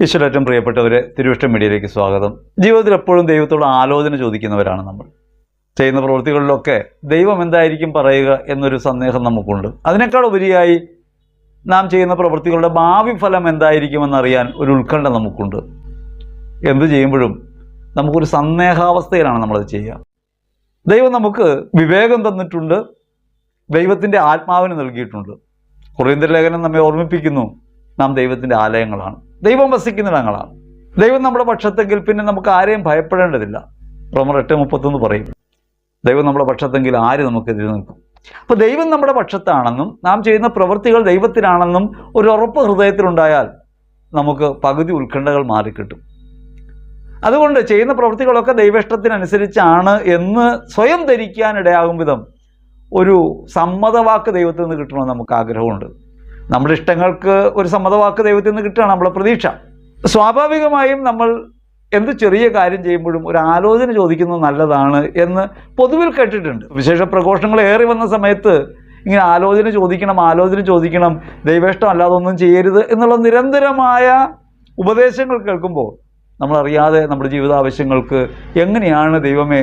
ഈശ്വരറ്റം പ്രിയപ്പെട്ടവരെ തിരുവിഷ്ടം മീഡിയയിലേക്ക് സ്വാഗതം. ജീവിതത്തിൽ എപ്പോഴും ദൈവത്തോട് ആലോചന ചോദിക്കുന്നവരാണ് നമ്മൾ. ചെയ്യുന്ന പ്രവൃത്തികളിലൊക്കെ ദൈവം എന്തായിരിക്കും പറയുക എന്നൊരു സന്ദേഹം നമുക്കുണ്ട്. അതിനേക്കാൾ ഉപരിയായി നാം ചെയ്യുന്ന പ്രവൃത്തികളുടെ ഭാവി ഫലം എന്തായിരിക്കുമെന്നറിയാൻ ഒരു ഉത്കണ്ഠ നമുക്കുണ്ട്. എന്ത് ചെയ്യുമ്പോഴും നമുക്കൊരു സന്ദേഹാവസ്ഥയിലാണ് നമ്മളത് ചെയ്യുക. ദൈവം നമുക്ക് വിവേകം തന്നിട്ടുണ്ട്. ദൈവത്തിന്റെ ആത്മാവിന് നൽകിയിട്ടുണ്ട്. കുറേന്ത്യ ലേഖനം നമ്മെ ഓർമ്മിപ്പിക്കുന്നു. നാം ദൈവത്തിന്റെ ആലയങ്ങളാണ്. ദൈവം വസിക്കുന്നിടങ്ങളാണ് ദൈവം നമ്മുടെ പക്ഷത്തെങ്കിൽ പിന്നെ നമുക്ക് ആരെയും ഭയപ്പെടേണ്ടതില്ല. റോമർ എട്ട് മുപ്പത്തൊന്ന് പറയും. ദൈവം നമ്മുടെ പക്ഷത്തെങ്കിൽ ആര് നമുക്ക് നമുക്കെതിരെ നിൽക്കും? അപ്പോൾ ദൈവം നമ്മുടെ പക്ഷത്താണെന്നും നാം ചെയ്യുന്ന പ്രവൃത്തികൾ ദൈവത്തിനാണെന്നും ഒരു ഉറപ്പ് ഹൃദയത്തിലുണ്ടായാൽ നമുക്ക് പകുതി ഉത്കണ്ഠകൾ മാറിക്കിട്ടും. അതുകൊണ്ട് ചെയ്യുന്ന പ്രവൃത്തികളൊക്കെ ദൈവേഷ്ടത്തിനനുസരിച്ചാണ് എന്ന് സ്വയം ധരിക്കാനിടയാകും വിധം ഒരു സമ്മതവാക്ക് ദൈവത്തിൽ നിന്ന് കിട്ടണമെന്ന് നമുക്ക് ആഗ്രഹമുണ്ട്. നമ്മുടെ ഇഷ്ടങ്ങൾക്ക് ഒരു സമ്മതവാക്ക് ദൈവത്തിൽ നിന്ന് കിട്ടുകയാണ് നമ്മളെ പ്രതീക്ഷ. സ്വാഭാവികമായും നമ്മൾ എന്ത് ചെറിയ കാര്യം ചെയ്യുമ്പോഴും ഒരു ആലോചന ചോദിക്കുന്നത് നല്ലതാണ് എന്ന് പൊതുവിൽ കേട്ടിട്ടുണ്ട്. വിശേഷ പ്രഘോഷങ്ങൾ ഏറി വന്ന സമയത്ത് ഇങ്ങനെ ആലോചന ചോദിക്കണം ആലോചന ചോദിക്കണം ദൈവേഷ്ടം അല്ലാതെ ഒന്നും ചെയ്യരുത് എന്നുള്ള നിരന്തരമായ ഉപദേശങ്ങൾ കേൾക്കുമ്പോൾ നമ്മളറിയാതെ നമ്മുടെ ജീവിതാവശ്യങ്ങൾക്ക് എങ്ങനെയാണ് ദൈവമേ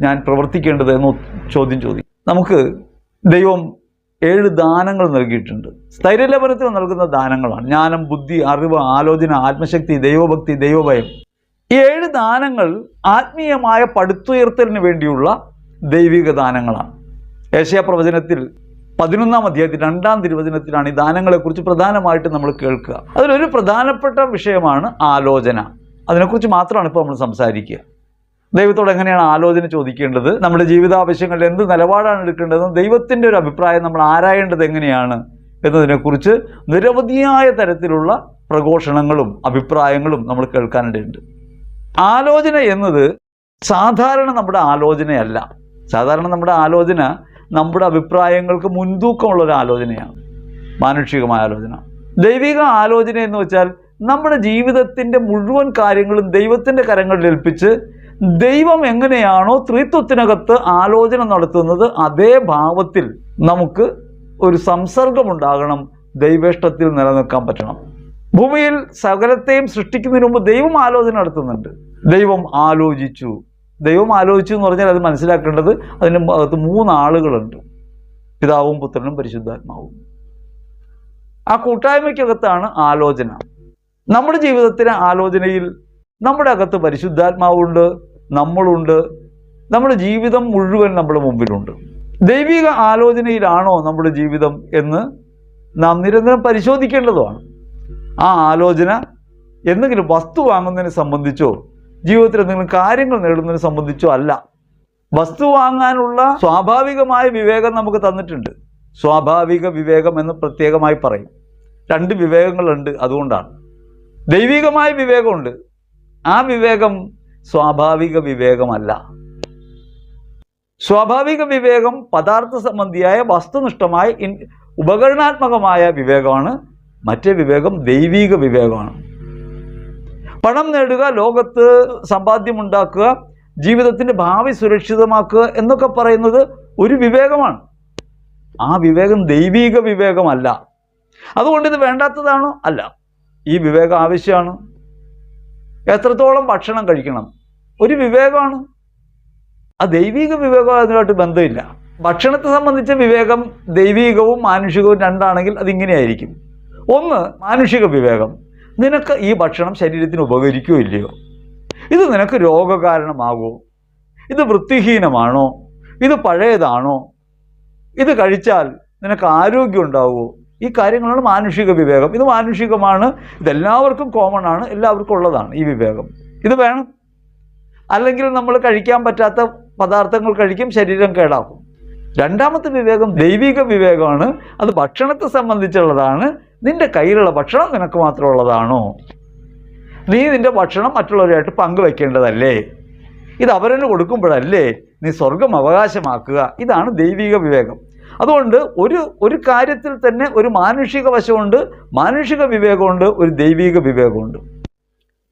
ഞാൻ പ്രവർത്തിക്കേണ്ടത് എന്ന് ചോദ്യം ചോദിക്കും. നമുക്ക് ദൈവം ഏഴ് ദാനങ്ങൾ നൽകിയിട്ടുണ്ട്. സ്ഥൈര്യലപനത്തിന് നൽകുന്ന ദാനങ്ങളാണ്. ജ്ഞാനം ബുദ്ധി അറിവ് ആലോചന ആത്മശക്തി ദൈവഭക്തി ദൈവഭയം. ഈ ഏഴ് ദാനങ്ങൾ ആത്മീയമായ പടുത്തുയർത്തലിന് വേണ്ടിയുള്ള ദൈവിക ദാനങ്ങളാണ്. ഏഷ്യ പ്രവചനത്തിൽ പതിനൊന്നാം അധ്യായത്തിൽ രണ്ടാം തിരുവചനത്തിലാണ് ഈ ദാനങ്ങളെക്കുറിച്ച് പ്രധാനമായിട്ട് നമ്മൾ കേൾക്കുക. അതിലൊരു പ്രധാനപ്പെട്ട വിഷയമാണ് ആലോചന. അതിനെക്കുറിച്ച് മാത്രമാണ് ഇപ്പോൾ നമ്മൾ സംസാരിക്കുക. ദൈവത്തോട് എങ്ങനെയാണ് ആലോചന ചോദിക്കേണ്ടത്? നമ്മുടെ ജീവിതാവശ്യങ്ങളിൽ എന്ത് നിലപാടാണ് എടുക്കേണ്ടതെന്ന് ദൈവത്തിന്റെ ഒരു അഭിപ്രായം നമ്മൾ ആരായേണ്ടത് എങ്ങനെയാണ് എന്നതിനെക്കുറിച്ച് നിരവധിയായ തരത്തിലുള്ള പ്രഘോഷണങ്ങളും അഭിപ്രായങ്ങളും നമ്മൾ കേൾക്കാനിടയുണ്ട്. ആലോചന എന്നത് സാധാരണ നമ്മുടെ ആലോചനയല്ല. സാധാരണ നമ്മുടെ ആലോചന നമ്മുടെ അഭിപ്രായങ്ങൾക്ക് മുൻതൂക്കമുള്ള ഒരു ആലോചനയാണ്. മാനുഷികമായ ആലോചന. ദൈവിക ആലോചന എന്ന് വെച്ചാൽ നമ്മുടെ ജീവിതത്തിന്റെ മുഴുവൻ കാര്യങ്ങളും ദൈവത്തിന്റെ കരങ്ങളിൽ ഏൽപ്പിച്ച് ദൈവം എങ്ങനെയാണോ ത്രിത്വത്തിനകത്ത് ആലോചന നടത്തുന്നത് അതേ ഭാവത്തിൽ നമുക്ക് ഒരു സംസർഗമുണ്ടാകണം ദൈവേഷ്ടത്തിൽ നിലനിൽക്കാൻ പറ്റണം. ഭൂമിയിൽ സകലത്തെയും സൃഷ്ടിക്കുന്നതിന് മുമ്പ് ദൈവം ആലോചന നടത്തുന്നുണ്ട്. ദൈവം ആലോചിച്ചു. ദൈവം ആലോചിച്ചു എന്ന് പറഞ്ഞാൽ അത് മനസ്സിലാക്കേണ്ടത് അതിന് അകത്ത് മൂന്ന് ആളുകളുണ്ട്. പിതാവും പുത്രനും പരിശുദ്ധാത്മാവും. ആ കൂട്ടായ്മയ്ക്കകത്താണ് ആലോചന. നമ്മുടെ ജീവിതത്തിലെ ആലോചനയിൽ നമ്മുടെ അകത്ത് പരിശുദ്ധാത്മാവുണ്ട് നമ്മളുണ്ട്. നമ്മുടെ ജീവിതം മുഴുവൻ നമ്മുടെ മുമ്പിലുണ്ട്. ദൈവിക ആലോചനയിലാണോ നമ്മുടെ ജീവിതം എന്ന് നാം നിരന്തരം പരിശോധിക്കേണ്ടതുമാണ്. ആ ആലോചന എന്തെങ്കിലും വസ്തു വാങ്ങുന്നതിനെ സംബന്ധിച്ചോ ജീവിതത്തിൽ എന്തെങ്കിലും കാര്യങ്ങൾ നേടുന്നതിനെ സംബന്ധിച്ചോ അല്ല. വസ്തു വാങ്ങാനുള്ള സ്വാഭാവികമായ വിവേകം നമുക്ക് തന്നിട്ടുണ്ട്. സ്വാഭാവിക വിവേകം എന്ന് പ്രത്യേകമായി പറയും. രണ്ട് വിവേകങ്ങളുണ്ട് അതുകൊണ്ടാണ്. ദൈവികമായ വിവേകമുണ്ട്. ആ വിവേകം സ്വാഭാവിക വിവേകമല്ല. സ്വാഭാവിക വിവേകം പദാർത്ഥ സംബന്ധിയായ വസ്തുനിഷ്ഠമായ ഉപകരണാത്മകമായ വിവേകമാണ്. മറ്റേ വിവേകം ദൈവീക വിവേകമാണ്. പണം നേടുക ലോകത്ത് സമ്പാദ്യമുണ്ടാക്കുക ജീവിതത്തിന്റെ ഭാവി സുരക്ഷിതമാക്കുക എന്നൊക്കെ പറയുന്നത് ഒരു വിവേകമാണ്. ആ വിവേകം ദൈവീക വിവേകമല്ല. അതുകൊണ്ട് ഇത് വേണ്ടാത്തതാണോ? അല്ല. ഈ വിവേകം ആവശ്യമാണ്. എത്രത്തോളം ഭക്ഷണം കഴിക്കണം? ഒരു വിവേകമാണ്. ആ ദൈവിക വിവേകം അതിനായിട്ട് ബന്ധമില്ല. ഭക്ഷണത്തെ സംബന്ധിച്ച വിവേകം ദൈവികവും മാനുഷികവും രണ്ടാണെങ്കിൽ അതിങ്ങനെയായിരിക്കും. ഒന്ന് മാനുഷിക വിവേകം. നിനക്ക് ഈ ഭക്ഷണം ശരീരത്തിന് ഉപകരിക്കുകയോ ഇല്ലയോ? ഇത് നിനക്ക് രോഗകാരണമാകുമോ ഇത് വൃത്തിഹീനമാണോ? ഇത് പഴയതാണോ? ഇത് കഴിച്ചാൽ നിനക്ക് ആരോഗ്യം ഉണ്ടാവുമോ? ഈ കാര്യങ്ങളാണ് മാനുഷിക വിവേകം. ഇത് മാനുഷികമാണ്. ഇതെല്ലാവർക്കും കോമൺ ആണ്. എല്ലാവർക്കും ഉള്ളതാണ് ഈ വിവേകം. ഇത് വേണം. അല്ലെങ്കിൽ നമ്മൾ കഴിക്കാൻ പറ്റാത്ത പദാർത്ഥങ്ങൾ കഴിക്കും ശരീരം കേടാക്കും. രണ്ടാമത്തെ വിവേകം ദൈവിക വിവേകമാണ്. അത് ഭക്ഷണത്തെ സംബന്ധിച്ചുള്ളതാണ്. നിന്റെ കയ്യിലുള്ള ഭക്ഷണം നിനക്ക് മാത്രമുള്ളതാണോ നീ നിന്റെ ഭക്ഷണം മറ്റുള്ളവരുമായിട്ട് പങ്കുവെക്കേണ്ടതല്ലേ? ഇത് അവരന് കൊടുക്കുമ്പോഴല്ലേ നീ സ്വർഗം അവകാശമാക്കുക. ഇതാണ് ദൈവിക വിവേകം. അതുകൊണ്ട് ഒരു ഒരു കാര്യത്തിൽ തന്നെ ഒരു മാനുഷിക വശമുണ്ട് മാനുഷിക വിവേകമുണ്ട് ഒരു ദൈവിക വിവേകമുണ്ട്.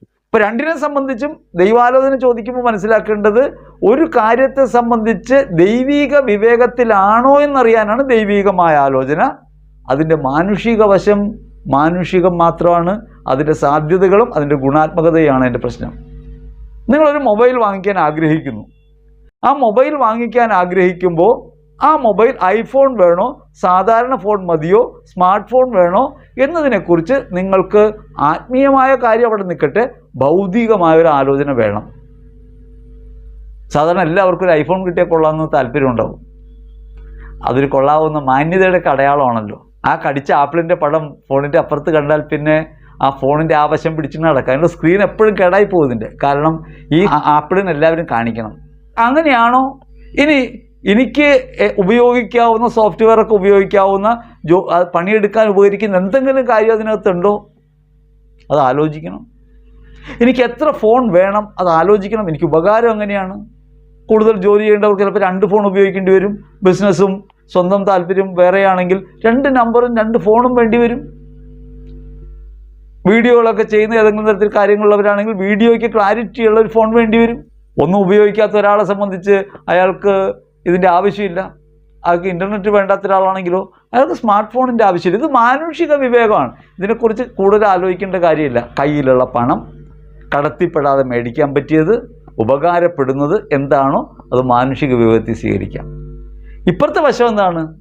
ഇപ്പൊ രണ്ടിനെ സംബന്ധിച്ചും ദൈവാലോചന ചോദിക്കുമ്പോൾ മനസ്സിലാക്കേണ്ടത് ഒരു കാര്യത്തെ സംബന്ധിച്ച് ദൈവിക വിവേകത്തിലാണോ എന്നറിയാനാണ് ദൈവികമായ ആലോചന. അതിന്റെ മാനുഷിക വശം മാനുഷികം മാത്രമാണ് അതിന്റെ സാധ്യതകളും അതിന്റെ ഗുണാത്മകതയാണ് എന്റെ പ്രശ്നം. നിങ്ങളൊരു മൊബൈൽ വാങ്ങിക്കാൻ ആഗ്രഹിക്കുന്നു. ആ മൊബൈൽ വാങ്ങിക്കാൻ ആഗ്രഹിക്കുമ്പോൾ ആ മൊബൈൽ ഐഫോൺ വേണോ? സാധാരണ ഫോൺ മതിയോ? സ്മാർട്ട് ഫോൺ വേണോ? എന്നതിനെക്കുറിച്ച് നിങ്ങൾക്ക് ആത്മീയമായ കാര്യം അവിടെ നിൽക്കട്ടെ. ഭൗതികമായ ഒരു ആലോചന വേണം. സാധാരണ എല്ലാവർക്കും ഒരു ഐഫോൺ കിട്ടിയാൽ കൊള്ളാമെന്ന് താല്പര്യം ഉണ്ടാവും അതൊരു കൊള്ളാവുന്ന മാന്യതയുടെ അടയാളമാണല്ലോ ആ കടിച്ച ആപ്പിളിന്റെ പടം ഫോണിന്റെ അപ്പുറത്ത് കണ്ടാൽ പിന്നെ ആ ഫോണിന്റെ ആവശ്യം പിടിച്ചു നടക്കാം. അതിന്റെ സ്ക്രീൻ എപ്പോഴും കേടായി പോകുന്നുണ്ട്. കാരണം ഈ ആപ്പിളിനെല്ലാവരും കാണിക്കണം. അങ്ങനെയാണോ? ഇനി എനിക്ക് ഉപയോഗിക്കാവുന്ന സോഫ്റ്റ്വെയർ ഒക്കെ ഉപയോഗിക്കാവുന്ന ജോ പണിയെടുക്കാൻ ഉപകരിക്കുന്ന എന്തെങ്കിലും കാര്യം അതിനകത്തുണ്ടോ? അത് ആലോചിക്കണം. എനിക്ക് എത്ര ഫോൺ വേണം? അത് ആലോചിക്കണം. എനിക്ക് ഉപകാരം എങ്ങനെയാണ്? കൂടുതൽ ജോലി ചെയ്യേണ്ടവർക്ക് ചിലപ്പോൾ രണ്ട് ഫോൺ ഉപയോഗിക്കേണ്ടി വരും. ബിസിനസ്സും സ്വന്തം താല്പര്യം വേറെയാണെങ്കിൽ രണ്ട് നമ്പറും രണ്ട് ഫോണും വേണ്ടി വരും. വീഡിയോകളൊക്കെ ചെയ്യുന്ന ഏതെങ്കിലും തരത്തിൽ കാര്യങ്ങളുള്ളവരാണെങ്കിൽ വീഡിയോയ്ക്ക് ക്ലാരിറ്റി ഉള്ള ഒരു ഫോൺ വേണ്ടി വരും. ഒന്നും ഉപയോഗിക്കാത്ത ഒരാളെ സംബന്ധിച്ച് അയാൾക്ക് ഇതിന്റെ ആവശ്യമില്ല. അയാൾക്ക് ഇന്റർനെറ്റ് വേണ്ടാത്ത ഒരാളാണെങ്കിലോ അയാൾക്ക് സ്മാർട്ട് ഫോണിന്റെ ആവശ്യമില്ല. ഇത് മാനുഷിക വിവേകമാണ്. ഇതിനെക്കുറിച്ച് കൂടുതൽ ആലോചിക്കേണ്ട കാര്യമില്ല. കയ്യിലുള്ള പണം കടത്തിപ്പെടാതെ മേടിക്കാൻ പറ്റിയത് ഉപകാരപ്പെടുന്നത് എന്താണോ അത് മാനുഷിക വിവേകത്തിൽ സ്വീകരിക്കാം. ഇപ്പുറത്തെ വശം എന്താണ്?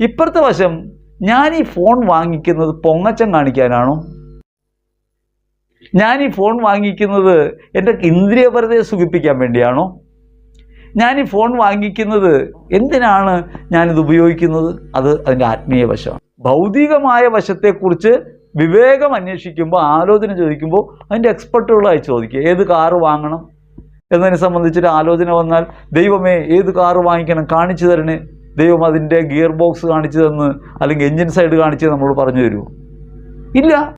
ഇപ്പുറത്തെ വശം ഞാൻ ഈ ഫോൺ വാങ്ങിക്കുന്നത് പൊങ്ങച്ചം കാണിക്കാനാണോ? ഞാൻ ഈ ഫോൺ വാങ്ങിക്കുന്നത് എന്റെ ഇന്ദ്രിയപരതയെ സുഖിപ്പിക്കാൻ വേണ്ടിയാണോ? ഞാൻ ഈ ഫോൺ വാങ്ങിക്കുന്നത് എന്തിനാണ് ഞാനിത് ഉപയോഗിക്കുന്നത്? അത് അതിന്റെ ആത്മീയ വശമാണ്. ഭൗതികമായ വശത്തെക്കുറിച്ച് വിവേകം അന്വേഷിക്കുമ്പോൾ ആലോചന ചോദിക്കുമ്പോൾ അതിന്റെ എക്സ്പെർട്ടുകളായി ചോദിക്കുക. ഏത് കാറ് വാങ്ങണം എന്നതിനെ സംബന്ധിച്ചൊരു ആലോചന വന്നാൽ ദൈവമേ ഏത് കാറ് വാങ്ങിക്കണം? കാണിച്ചു തരണേ. ദൈവം അതിന്റെ ഗിയർ ബോക്സ് കാണിച്ചു തന്ന് അല്ലെങ്കിൽ എൻജിൻ സൈഡ് കാണിച്ച് നമ്മൾ പറഞ്ഞു തരുമോ? ഇല്ല.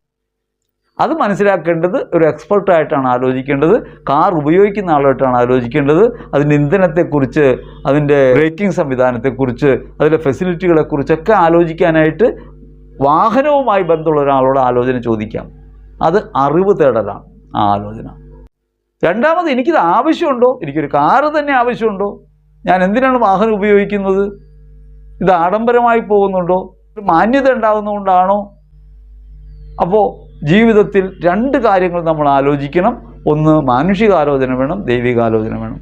അത് മനസ്സിലാക്കേണ്ടത് ഒരു എക്സ്പെർട്ടായിട്ടാണ് ആലോചിക്കേണ്ടത്. കാർ ഉപയോഗിക്കുന്ന ആളായിട്ടാണ് ആലോചിക്കേണ്ടത്. അതിന്റെ ഇന്ധനത്തെക്കുറിച്ച് അതിന്റെ ബ്രേക്കിംഗ് സംവിധാനത്തെക്കുറിച്ച് അതിന്റെ ഫെസിലിറ്റികളെക്കുറിച്ചൊക്കെ ആലോചിക്കാനായിട്ട് വാഹനവുമായി ബന്ധമുള്ള ഒരാളോട് ആലോചന ചോദിക്കാം. അത് അറിവ് തേടലാണ് ആ ആലോചന. രണ്ടാമത് എനിക്കിത് ആവശ്യമുണ്ടോ? എനിക്കൊരു കാറ് തന്നെ ആവശ്യമുണ്ടോ? ഞാൻ എന്തിനാണ് വാഹനം ഉപയോഗിക്കുന്നത്? ഇത് ആഡംബരമായി പോകുന്നുണ്ടോ? മാന്യത ഉണ്ടാകുന്നതുകൊണ്ടാണോ അപ്പോൾ ജീവിതത്തിൽ രണ്ട് കാര്യങ്ങൾ നമ്മൾ ആലോചിക്കണം. ഒന്ന് മാനുഷിക ആലോചന വേണം ദൈവിക ആലോചന വേണം.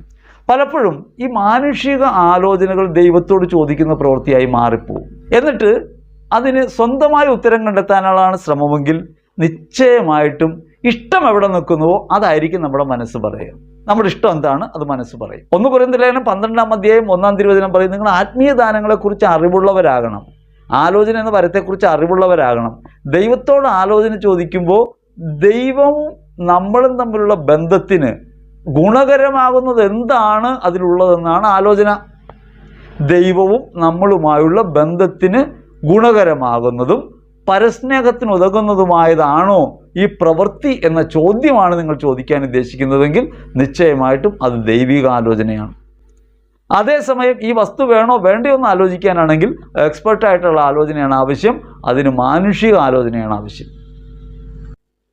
പലപ്പോഴും ഈ മാനുഷിക ആലോചനകൾ ദൈവത്തോട് ചോദിക്കുന്ന പ്രവൃത്തിയായി മാറിപ്പോവും. എന്നിട്ട് അതിന് സ്വന്തമായ ഉത്തരം കണ്ടെത്താനുള്ളതാണ് ശ്രമമെങ്കിൽ നിശ്ചയമായിട്ടും ഇഷ്ടം എവിടെ നിൽക്കുന്നുവോ അതായിരിക്കും നമ്മുടെ മനസ്സ് പറയുക. നമ്മുടെ ഇഷ്ടം എന്താണ്? അത് മനസ്സ് പറയും. ഒന്ന് പറയുന്ന ലേഖനം പന്ത്രണ്ടാം അധ്യായം ഒന്നാം തിരുവചനം പറയും നിങ്ങൾ ആത്മീയ ദാനങ്ങളെക്കുറിച്ച് അറിവുള്ളവരാകണം. ആലോചന എന്ന വരത്തെക്കുറിച്ച് അറിവുള്ളവരാകണം. ദൈവത്തോട് ആലോചന ചോദിക്കുമ്പോൾ ദൈവവും നമ്മളും തമ്മിലുള്ള ബന്ധത്തിന് ഗുണകരമാകുന്നത് എന്താണ് അതിലുള്ളതെന്നാണ് ആലോചന. ദൈവവും നമ്മളുമായുള്ള ബന്ധത്തിന് ഗുണകരമാകുന്നതും പരസ്നേഹത്തിന് ഉതകുന്നതുമായതാണോ ഈ പ്രവൃത്തി എന്ന ചോദ്യമാണ് നിങ്ങൾ ചോദിക്കാൻ ഉദ്ദേശിക്കുന്നതെങ്കിൽ നിശ്ചയമായിട്ടും അത് ദൈവിക ആലോചനയാണ് അതേസമയം ഈ വസ്തു വേണോ വേണ്ടയോ എന്ന് ആലോചിക്കാനാണെങ്കിൽ എക്സ്പെർട്ടായിട്ടുള്ള ആലോചനയാണ് ആവശ്യം അതിന് മാനുഷിക ആലോചനയാണ് ആവശ്യം.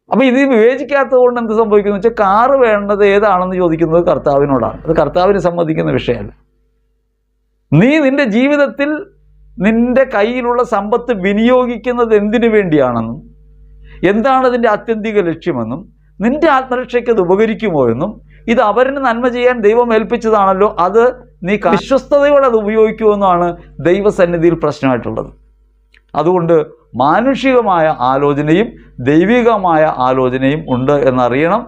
അപ്പോൾ ഇത് വിവേചിക്കാത്തത് കൊണ്ട് എന്ത് സംഭവിക്കുന്നു വെച്ചാൽ കാറ് വേണ്ടത് ഏതാണെന്ന് ചോദിക്കുന്നത് കർത്താവിനോടാണ്. അത് കർത്താവിനെ സംബന്ധിക്കുന്ന വിഷയമല്ല. നീ നിന്റെ ജീവിതത്തിൽ നിന്റെ കയ്യിലുള്ള സമ്പത്ത് വിനിയോഗിക്കുന്നത് എന്തിനു വേണ്ടിയാണെന്നും എന്താണ് അതിന്റെ ആത്യന്തിക ലക്ഷ്യമെന്നും നിന്റെ ആത്മരക്ഷയ്ക്ക് അത് ഉപകരിക്കുമോ എന്നും ഇത് അവരിന് നന്മ ചെയ്യാൻ ദൈവം ഏൽപ്പിച്ചതാണല്ലോ അത് നീ വിശ്വസ്തയോടെ അത് ഉപയോഗിക്കുമെന്നാണ് ദൈവസന്നിധിയിൽ പ്രശ്നമായിട്ടുള്ളത്. അതുകൊണ്ട് മാനുഷികമായ ആലോചനയും ദൈവികമായ ആലോചനയും ഉണ്ട് എന്നറിയണം.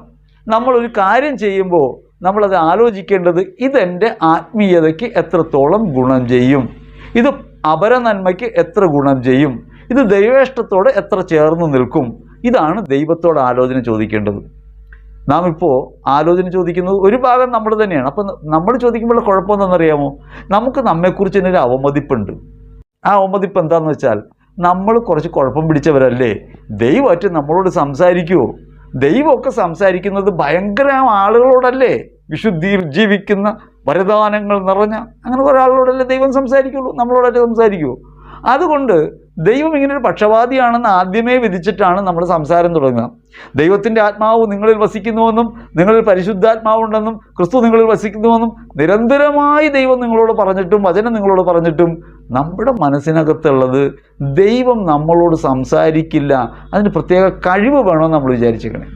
നമ്മളൊരു കാര്യം ചെയ്യുമ്പോൾ നമ്മളത് ആലോചിക്കേണ്ടത് ഇതെന്റെ ആത്മീയതയ്ക്ക് എത്രത്തോളം ഗുണം ചെയ്യും? ഇത് അപരനന്മയ്ക്ക് എത്ര ഗുണം ചെയ്യും? ഇത് ദൈവേഷ്ടത്തോട് എത്ര ചേർന്ന് നിൽക്കും? ഇതാണ് ദൈവത്തോട് ആലോചന ചോദിക്കേണ്ടത്. നാം ഇപ്പോൾ ആലോചന ചോദിക്കുന്നത് ഒരു ഭാഗം നമ്മൾ തന്നെയാണ്. അപ്പം നമ്മൾ ചോദിക്കുമ്പോൾ കുഴപ്പം എന്താണെന്നറിയാമോ? നമുക്ക് നമ്മെക്കുറിച്ച് തന്നെ ഒരു അവമതിപ്പുണ്ട്. ആ അവമതിപ്പ് എന്താണെന്ന് വെച്ചാൽ നമ്മൾ കുറച്ച് കുഴപ്പം പിടിച്ചവരല്ലേ? ദൈവമായിട്ട് നമ്മളോട് സംസാരിക്കുമോ ദൈവമൊക്കെ സംസാരിക്കുന്നത് ഭയങ്കര ആളുകളോടല്ലേ? വിശുദ്ധിയിൽ ജീവിക്കുന്ന വരദാനങ്ങൾ നിറഞ്ഞ അങ്ങനെ ഒരാളോടല്ലേ ദൈവം സംസാരിക്കുള്ളൂ? നമ്മളോടല്ലേ സംസാരിക്കുമോ അതുകൊണ്ട് ദൈവം ഇങ്ങനെ ഒരു പക്ഷപാതിയാണെന്ന് ആദ്യമേ വിധിച്ചിട്ടാണ് നമ്മൾ സംസാരം തുടങ്ങുക. ദൈവത്തിന്റെ ആത്മാവ് നിങ്ങളിൽ വസിക്കുന്നുവെന്നും നിങ്ങളിൽ പരിശുദ്ധാത്മാവുണ്ടെന്നും ക്രിസ്തു നിങ്ങളിൽ വസിക്കുന്നുവെന്നും നിരന്തരമായി ദൈവം നിങ്ങളോട് പറഞ്ഞിട്ടും വചനം നിങ്ങളോട് പറഞ്ഞിട്ടും നമ്മുടെ മനസ്സിനകത്തുള്ളത് ദൈവം നമ്മളോട് സംസാരിക്കില്ല. അതിന് പ്രത്യേക കഴിവ് വേണമെന്ന് നമ്മൾ വിചാരിച്ചേക്കണേ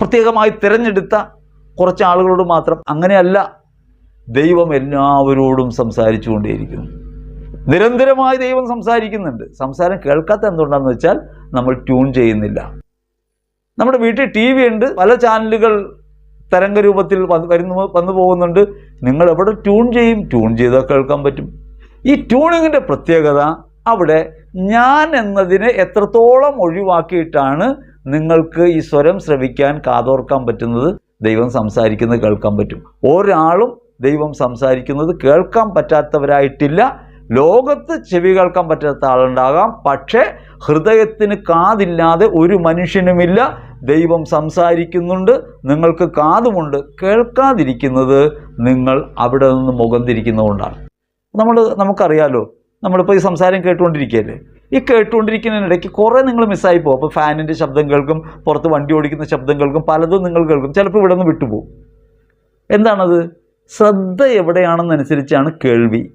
പ്രത്യേകമായി തിരഞ്ഞെടുത്ത കുറച്ച് ആളുകളോട് മാത്രം അങ്ങനെയല്ല ദൈവം എല്ലാവരോടും സംസാരിച്ചുകൊണ്ടേയിരിക്കുന്നു. നിരന്തരമായി ദൈവം സംസാരിക്കുന്നുണ്ട്. സംസാരം കേൾക്കാത്ത എന്തുകൊണ്ടാന്ന് വെച്ചാൽ നമ്മൾ ട്യൂൺ ചെയ്യുന്നില്ല. നമ്മുടെ വീട്ടിൽ ടി വി ഉണ്ട് പല ചാനലുകൾ തരംഗ രൂപത്തിൽ വരുന്നു വന്നു പോകുന്നുണ്ട്. നിങ്ങൾ എവിടെ ട്യൂൺ ചെയ്യും? ട്യൂൺ ചെയ്താൽ കേൾക്കാൻ പറ്റും. ഈ ട്യൂണിങ്ങിന്റെ പ്രത്യേകത അവിടെ ഞാൻ എന്നതിനെ എത്രത്തോളം ഒഴിവാക്കിയിട്ടാണ് നിങ്ങൾക്ക് ഈ സ്വരം ശ്രവിക്കാൻ കാതോർക്കാൻ പറ്റുന്നത്? ദൈവം സംസാരിക്കുന്നത് കേൾക്കാൻ പറ്റും. ഒരാളും ദൈവം സംസാരിക്കുന്നത് കേൾക്കാൻ പറ്റാത്തവരായിട്ടില്ല. ലോകത്ത് ചെവി കേൾക്കാൻ പറ്റാത്ത ആളുണ്ടാകാം. പക്ഷേ ഹൃദയത്തിന് കാതില്ലാതെ ഒരു മനുഷ്യനുമില്ല. ദൈവം സംസാരിക്കുന്നുണ്ട്. നിങ്ങൾക്ക് കാതുമുണ്ട്. കേൾക്കാതിരിക്കുന്നത് നിങ്ങൾ അവിടെ നിന്ന് മുഖം തിരിക്കുന്നതുകൊണ്ടാണ്. നമ്മൾ നമുക്കറിയാലോ നമ്മളിപ്പോൾ ഈ സംസാരം കേട്ടുകൊണ്ടിരിക്കുകയല്ലേ? ഈ കേട്ടുകൊണ്ടിരിക്കുന്നതിനിടയ്ക്ക് കുറേ നിങ്ങൾ മിസ്സായി പോകും. അപ്പോൾ ഫാനിന്റെ ശബ്ദം കേൾക്കും പുറത്ത് വണ്ടി ഓടിക്കുന്ന ശബ്ദം കേൾക്കും പലതും നിങ്ങൾ കേൾക്കും. ചിലപ്പോൾ ഇവിടെ നിന്ന് വിട്ടുപോകും. എന്താണത്? ശ്രദ്ധ എവിടെയാണെന്നനുസരിച്ചാണ് കേൾവി.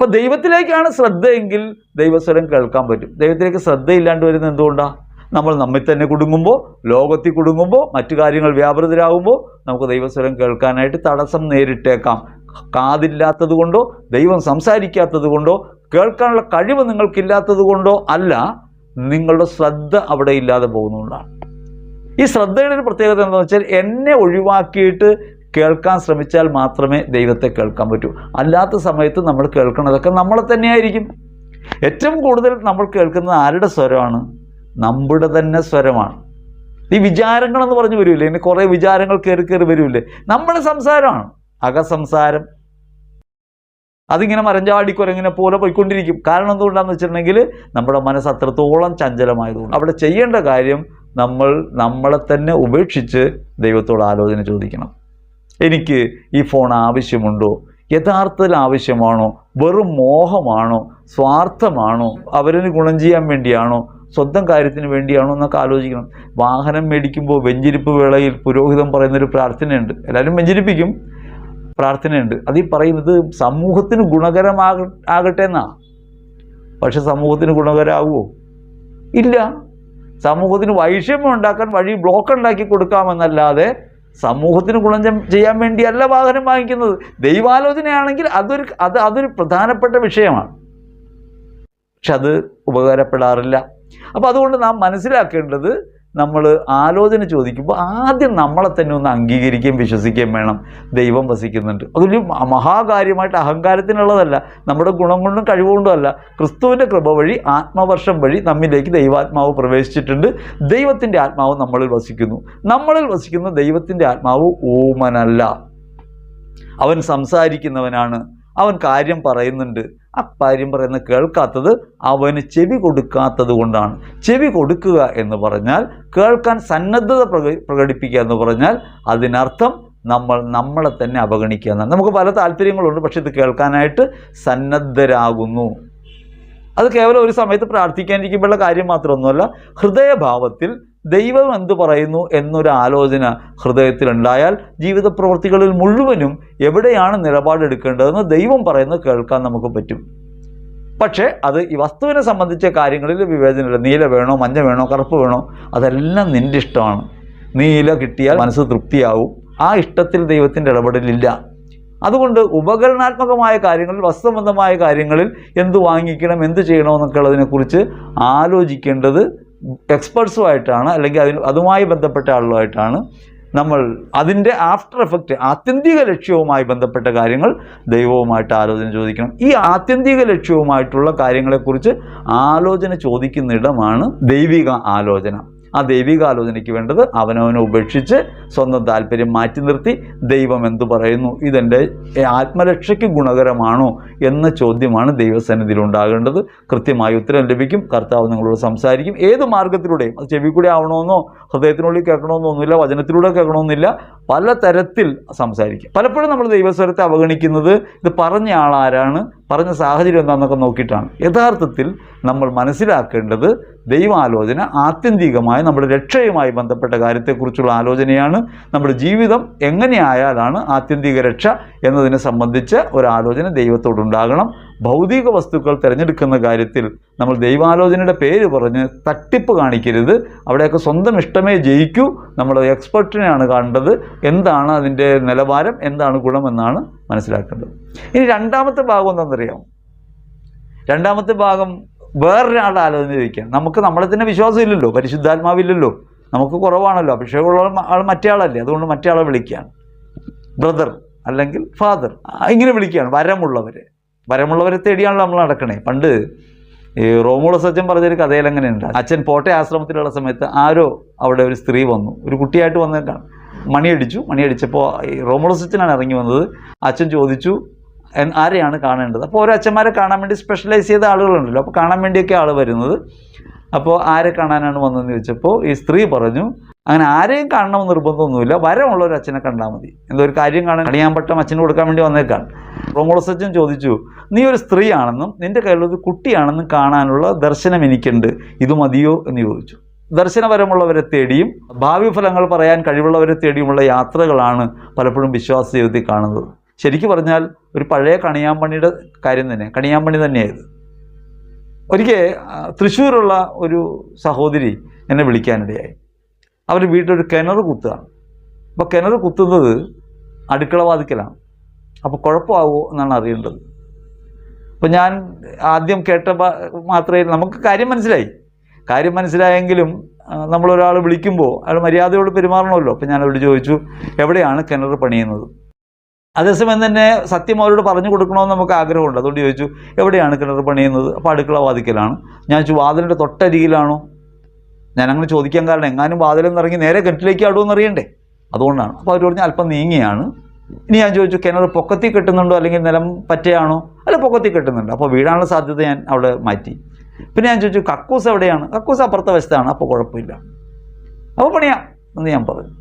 അപ്പോൾ ദൈവത്തിലേക്കാണ് ശ്രദ്ധയെങ്കിൽ ദൈവസ്വരം കേൾക്കാൻ പറ്റും. ദൈവത്തിലേക്ക് ശ്രദ്ധയില്ലാണ്ട് വരുന്ന എന്തുകൊണ്ടാണ് നമ്മൾ നമ്മിൽ തന്നെ കുടുങ്ങുമ്പോൾ ലോകത്തിൽ കുടുങ്ങുമ്പോൾ മറ്റു കാര്യങ്ങൾ വ്യാപൃതരാകുമ്പോൾ നമുക്ക് ദൈവസ്വരം കേൾക്കാനായിട്ട് തടസ്സം നേരിട്ടേക്കാം. കാതില്ലാത്തത് കൊണ്ടോ ദൈവം സംസാരിക്കാത്തത് കൊണ്ടോ കേൾക്കാനുള്ള കഴിവ് നിങ്ങൾക്കില്ലാത്തത് കൊണ്ടോ അല്ല നിങ്ങളുടെ ശ്രദ്ധ അവിടെ ഇല്ലാതെ പോകുന്നതുകൊണ്ടാണ്. ഈ ശ്രദ്ധയുടെ ഒരു പ്രത്യേകത എന്താണെന്ന് വെച്ചാൽ എന്നെ ഒഴിവാക്കിയിട്ട് കേൾക്കാൻ ശ്രമിച്ചാൽ മാത്രമേ ദൈവത്തെ കേൾക്കാൻ പറ്റൂ. അല്ലാത്ത സമയത്ത് നമ്മൾ കേൾക്കുന്നതൊക്കെ നമ്മളെ തന്നെയായിരിക്കും. ഏറ്റവും കൂടുതൽ നമ്മൾ കേൾക്കുന്നത് ആരുടെ സ്വരമാണ്? നമ്മുടെ തന്നെ സ്വരമാണ്. ഈ വിചാരങ്ങളെന്ന് പറഞ്ഞു വരില്ലേ ഇനി കുറേ വിചാരങ്ങൾ കയറി കയറി വരില്ലേ നമ്മുടെ സംസാരമാണ്. അകസംസാരം. അതിങ്ങനെ മരഞ്ചാടി കുരങ്ങിനെ പോലെ പോയിക്കൊണ്ടിരിക്കും. കാരണം എന്തുകൊണ്ടാണെന്ന് വെച്ചിട്ടുണ്ടെങ്കിൽ നമ്മുടെ മനസ്സ് അത്രത്തോളം ചഞ്ചലമായതുകൊണ്ട്. അവിടെ ചെയ്യേണ്ട കാര്യം നമ്മൾ നമ്മളെ തന്നെ ഉപേക്ഷിച്ച് ദൈവത്തോട് ആലോചന ചോദിക്കണം. എനിക്ക് ഈ ഫോൺ ആവശ്യമുണ്ടോ? യഥാർത്ഥത്തിൽ ആവശ്യമാണോ? വെറും മോഹമാണോ? സ്വാർത്ഥമാണോ? അവരിന് ഗുണം ചെയ്യാൻ വേണ്ടിയാണോ? സ്വന്തം കാര്യത്തിന് വേണ്ടിയാണോ എന്നൊക്കെ ആലോചിക്കണം. വാഹനം മേടിക്കുമ്പോൾ വെഞ്ചിരിപ്പ് വേളയിൽ പുരോഹിതം പറയുന്നൊരു പ്രാർത്ഥനയുണ്ട്. എല്ലാവരും വെഞ്ചിരിപ്പിക്കും. പ്രാർത്ഥനയുണ്ട്. അത് പറയുന്നത് സമൂഹത്തിന് ഗുണകരമാക ആകട്ടെ എന്നാ. പക്ഷെ സമൂഹത്തിന് ഗുണകരമാകുമോ ഇല്ല. സമൂഹത്തിന് വൈഷമ്യം ഉണ്ടാക്കാൻ വഴി ബ്ലോക്ക് ഉണ്ടാക്കി കൊടുക്കാമെന്നല്ലാതെ സമൂഹത്തിന് ഗുണം ചെയ്യാൻ വേണ്ടിയല്ല വാഹനം വാങ്ങിക്കുന്നത്. ദൈവാലോചനയാണെങ്കിൽ അതൊരു അത് അതൊരു പ്രധാനപ്പെട്ട വിഷയമാണ്. പക്ഷെ അത് ഉപകാരപ്പെടാറില്ല. അപ്പോൾ അതുകൊണ്ട് നാം മനസ്സിലാക്കേണ്ടത് നമ്മൾ ആലോചന ചോദിക്കുമ്പോൾ ആദ്യം നമ്മളെ തന്നെ ഒന്ന് അംഗീകരിക്കുകയും വിശ്വസിക്കുകയും വേണം. ദൈവം വസിക്കുന്നുണ്ട്. അതൊരു മഹാകാര്യമായിട്ട് അഹങ്കാരത്തിനുള്ളതല്ല. നമ്മുടെ ഗുണം കൊണ്ടും കഴിവുകൊണ്ടും അല്ല. ക്രിസ്തുവിന്റെ കൃപ വഴി ആത്മവർഷം വഴി നമ്മിലേക്ക് ദൈവാത്മാവ് പ്രവേശിച്ചിട്ടുണ്ട്. ദൈവത്തിന്റെ ആത്മാവ് നമ്മളിൽ വസിക്കുന്നു. നമ്മളിൽ വസിക്കുന്ന ദൈവത്തിന്റെ ആത്മാവ് ഓമനല്ല അവൻ സംസാരിക്കുന്നവനാണ്. അവൻ കാര്യം പറയുന്നുണ്ട്. ആ കാര്യം പറയുന്ന കേൾക്കാത്തത് അവന് ചെവി കൊടുക്കാത്തത് കൊണ്ടാണ്. ചെവി കൊടുക്കുക എന്ന് പറഞ്ഞാൽ കേൾക്കാൻ സന്നദ്ധത പ്രക പ്രകടിപ്പിക്കുക എന്ന് പറഞ്ഞാൽ അതിനർത്ഥം നമ്മൾ നമ്മളെ തന്നെ അവഗണിക്കുക എന്നാണ്. നമുക്ക് പല താല്പര്യങ്ങളുണ്ട് പക്ഷെ ഇത് കേൾക്കാനായിട്ട് സന്നദ്ധരാകുന്നു. അത് കേവലം ഒരു സമയത്ത് പ്രാർത്ഥിക്കാനിരിക്കുമ്പോഴുള്ള കാര്യം മാത്രമൊന്നുമല്ല ഹൃദയഭാവത്തിൽ ദൈവം എന്ത് പറയുന്നു എന്നൊരു ആലോചന ഹൃദയത്തിലുണ്ടായാൽ ജീവിത പ്രവൃത്തികളിൽ മുഴുവനും എവിടെയാണ് നിലപാടെടുക്കേണ്ടതെന്ന് ദൈവം പറയുന്നത് കേൾക്കാൻ നമുക്ക് പറ്റും. പക്ഷേ അത് ഈ വസ്തുവിനെ സംബന്ധിച്ച കാര്യങ്ങളിൽ വിവേചനമില്ല. നീല വേണോ മഞ്ഞ വേണോ കറുപ്പ് വേണോ അതെല്ലാം നിന്റെ ഇഷ്ടമാണ്. നീല കിട്ടിയാൽ മനസ്സ് തൃപ്തിയാവും. ആ ഇഷ്ടത്തിൽ ദൈവത്തിന്റെ ഇടപെടലില്ല. അതുകൊണ്ട് ഉപകരണാത്മകമായ കാര്യങ്ങളിൽ വസ്തുബന്ധമായ കാര്യങ്ങളിൽ എന്ത് വാങ്ങിക്കണം എന്ത് ചെയ്യണമെന്നൊക്കെ ഉള്ളതിനെക്കുറിച്ച് ആലോചിക്കേണ്ടത് എക്സ്പേർട്സുമായിട്ടാണ് അല്ലെങ്കിൽ അതിന് അതുമായി ബന്ധപ്പെട്ട ആളുമായിട്ടാണ് നമ്മൾ അതിന്റെ ആഫ്റ്റർ എഫക്റ്റ് ആത്യന്തിക ലക്ഷ്യവുമായി ബന്ധപ്പെട്ട കാര്യങ്ങൾ ദൈവവുമായിട്ട് ആലോചന ചോദിക്കണം. ഈ ആത്യന്തിക ലക്ഷ്യവുമായിട്ടുള്ള കാര്യങ്ങളെക്കുറിച്ച് ആലോചന ചോദിക്കുന്നിടമാണ് ദൈവിക ആലോചന. ആ ദൈവിക ആലോചനയ്ക്ക് വേണ്ടത് അവനവനെ ഉപേക്ഷിച്ച് സ്വന്തം താല്പര്യം മാറ്റി നിർത്തി ദൈവം എന്തു പറയുന്നു? ഇതെന്റെ ആത്മരക്ഷയ്ക്ക് ഗുണകരമാണോ എന്ന ചോദ്യമാണ് ദൈവസന്നിധിയിൽ ഉണ്ടാകേണ്ടത്. കൃത്യമായി ഉത്തരം ലഭിക്കും. കർത്താവ് നിങ്ങളോട് സംസാരിക്കും. ഏത് മാർഗത്തിലൂടെയും? അത് ചെവി കൂടി ആവണമെന്നോ ഹൃദയത്തിനുള്ളിൽ കേൾക്കണമെന്നോ ഒന്നുമില്ല വചനത്തിലൂടെ കേൾക്കണമെന്നില്ല. പല തരത്തിൽ സംസാരിക്കും. പലപ്പോഴും നമ്മൾ ദൈവസ്വരത്തെ അവഗണിക്കുന്നത് ഇത് പറഞ്ഞ ആളാരാണ്? പറഞ്ഞ സാഹചര്യം എന്താണെന്നൊക്കെ നോക്കിയിട്ടാണ്. യഥാർത്ഥത്തിൽ നമ്മൾ മനസ്സിലാക്കേണ്ടത് ദൈവാലോചന ആത്യന്തികമായി നമ്മുടെ രക്ഷയുമായി ബന്ധപ്പെട്ട കാര്യത്തെക്കുറിച്ചുള്ള ആലോചനയാണ്. നമ്മുടെ ജീവിതം എങ്ങനെയായാലാണ് ആത്യന്തിക രക്ഷ എന്നതിനെ സംബന്ധിച്ച് ഒരു ആലോചന ദൈവത്തോടുണ്ടാകണം. ഭൗതിക വസ്തുക്കൾ തിരഞ്ഞെടുക്കുന്ന കാര്യത്തിൽ നമ്മൾ ദൈവാലോചനയുടെ പേര് പറഞ്ഞ് തട്ടിപ്പ് കാണിക്കരുത്. അവിടെയൊക്കെ സ്വന്തം ഇഷ്ടമേ ജയിക്കൂ. നമ്മൾ എക്സ്പെർട്ടിനെയാണ് കാണേണ്ടത് എന്താണ് അതിന്റെ നിലവാരം? എന്താണ് ഗുണമെന്നാണ് മനസ്സിലാക്കേണ്ടത്. ഇനി രണ്ടാമത്തെ ഭാഗം എന്താണെന്നറിയാമോ? രണ്ടാമത്തെ ഭാഗം വേറൊരാളുടെ ആലോചന ചോദിക്കാം. നമുക്ക് നമ്മളെ തന്നെ വിശ്വാസം ഇല്ലല്ലോ പരിശുദ്ധാത്മാവില്ലല്ലോ. നമുക്ക് കുറവാണല്ലോ. അഭിഷേകമുള്ള ആൾ മറ്റേ ആളല്ലേ. അതുകൊണ്ട് മറ്റേ ആളെ വിളിക്കുകയാണ്. ബ്രദർ അല്ലെങ്കിൽ ഫാദർ ഇങ്ങനെ വിളിക്കുകയാണ്. വരമുള്ളവരെ. വരമുള്ളവരെ തേടിയാണല്ലോ നമ്മൾ നടക്കണേ. പണ്ട് ഈ റോമുളസ് അച്ഛൻ പറഞ്ഞൊരു കഥയിൽ എങ്ങനെയുണ്ട് അച്ഛൻ പോട്ടെ ആശ്രമത്തിലുള്ള സമയത്ത് ആരോ അവിടെ ഒരു സ്ത്രീ വന്നു. ഒരു കുട്ടിയായിട്ട് വന്നേക്കാണ്. മണിയടിച്ചു. മണിയടിച്ചപ്പോൾ ഈ റോമുളസ് അച്ഛനാണ് ഇറങ്ങി വന്നത്. അച്ഛൻ ചോദിച്ചു ആരെയാണ് കാണേണ്ടത്? അപ്പോൾ ഓരോ അച്ഛന്മാരെ കാണാൻ വേണ്ടി സ്പെഷ്യലൈസ് ചെയ്ത ആളുകളുണ്ടല്ലോ. അപ്പോൾ കാണാൻ വേണ്ടിയൊക്കെ ആൾ വരുന്നത്. അപ്പോൾ ആരെ കാണാനാണ് വന്നതെന്ന് ചോദിച്ചപ്പോൾ ഈ സ്ത്രീ പറഞ്ഞു അങ്ങനെ ആരെയും കാണണമെന്ന് നിർബന്ധമൊന്നുമില്ല. വരമുള്ള ഒരു അച്ഛനെ കണ്ടാൽ മതി. എന്തോ ഒരു കാര്യം കാണാൻ കണിയാമ്പട്ടം അച്ഛന് കൊടുക്കാൻ വേണ്ടി വന്നേക്കാണ്. റോമുളസ് അച്ഛൻ ചോദിച്ചു നീ ഒരു സ്ത്രീയാണെന്നും നിന്റെ കയ്യിലൊരു കുട്ടിയാണെന്നും കാണാനുള്ള ദർശനം എനിക്കുണ്ട്. ഇത് മതിയോ എന്ന് ചോദിച്ചു. ദർശനപരമുള്ളവരെ തേടിയും ഭാവി ഫലങ്ങൾ പറയാൻ കഴിവുള്ളവരെ തേടിയുമുള്ള യാത്രകളാണ് പലപ്പോഴും വിശ്വാസ ജീവിതത്തിൽ കാണുന്നത്. ശരിക്കും പറഞ്ഞാൽ ഒരു പഴയ കണിയാമ്പണിയുടെ കാര്യം തന്നെ കണിയാമ്പണി തന്നെയായത്. ഒരിക്കൽ തൃശ്ശൂരുള്ള ഒരു സഹോദരി എന്നെ വിളിക്കാനിടയായി. അവർ വീട്ടിലൊരു കിണർ കുത്തുകയാണ്. അപ്പോൾ കിണർ കുത്തുന്നത് അടുക്കള വാതിക്കലാണ് അപ്പോൾ കുഴപ്പമാവോ എന്നാണ് അറിയേണ്ടത്. അപ്പോൾ ഞാൻ ആദ്യം കേട്ട മാത്രമേ നമുക്ക് കാര്യം മനസ്സിലായി. കാര്യം മനസ്സിലായെങ്കിലും നമ്മളൊരാൾ വിളിക്കുമ്പോൾ അയാൾ മര്യാദയോട് പെരുമാറണമല്ലോ. അപ്പം ഞാൻ അവരോട് ചോദിച്ചു എവിടെയാണ് കിണർ പണിയുന്നത്? അതേസമയം തന്നെ സത്യം അവരോട് പറഞ്ഞു കൊടുക്കണമെന്ന് നമുക്ക് ആഗ്രഹമുണ്ട്. അതുകൊണ്ട് ചോദിച്ചു എവിടെയാണ് കിണർ പണിയുന്നത്? അപ്പോൾ അടുക്കള വാതിക്കലാണ്. ഞാൻ ചോദിച്ചു വാതിലിന്റെ തൊട്ടരികിലാണോ? ഞാൻ ചോദിക്കാൻ കാരണം എങ്ങാനും വാതിലെന്ന് ഇറങ്ങി നേരെ കിണറ്റിലേക്ക് ആടുമെന്ന് അറിയണ്ടേ? അതുകൊണ്ടാണ്. അപ്പോൾ അവർ പറഞ്ഞ് അല്പം നീങ്ങിയാണ്. ഇനി ഞാൻ ചോദിച്ചു കിണർ പൊക്കത്തിൽ കിട്ടുന്നുണ്ടോ? അല്ലെങ്കിൽ നിലം പറ്റയാണോ? അല്ല പൊക്കത്തിൽ കിട്ടുന്നുണ്ട്. അപ്പോൾ വീഴാനുള്ള സാധ്യത ഞാൻ അവിടെ മാറ്റി. പിന്നെ ഞാൻ ചോദിച്ചു കക്കൂസ് എവിടെയാണ്? കക്കൂസ് അപ്പുറത്തെ വശത്താണ്. അപ്പോൾ കുഴപ്പമില്ല. അപ്പോൾ പണിയാം എന്ന് ഞാൻ പറഞ്ഞു.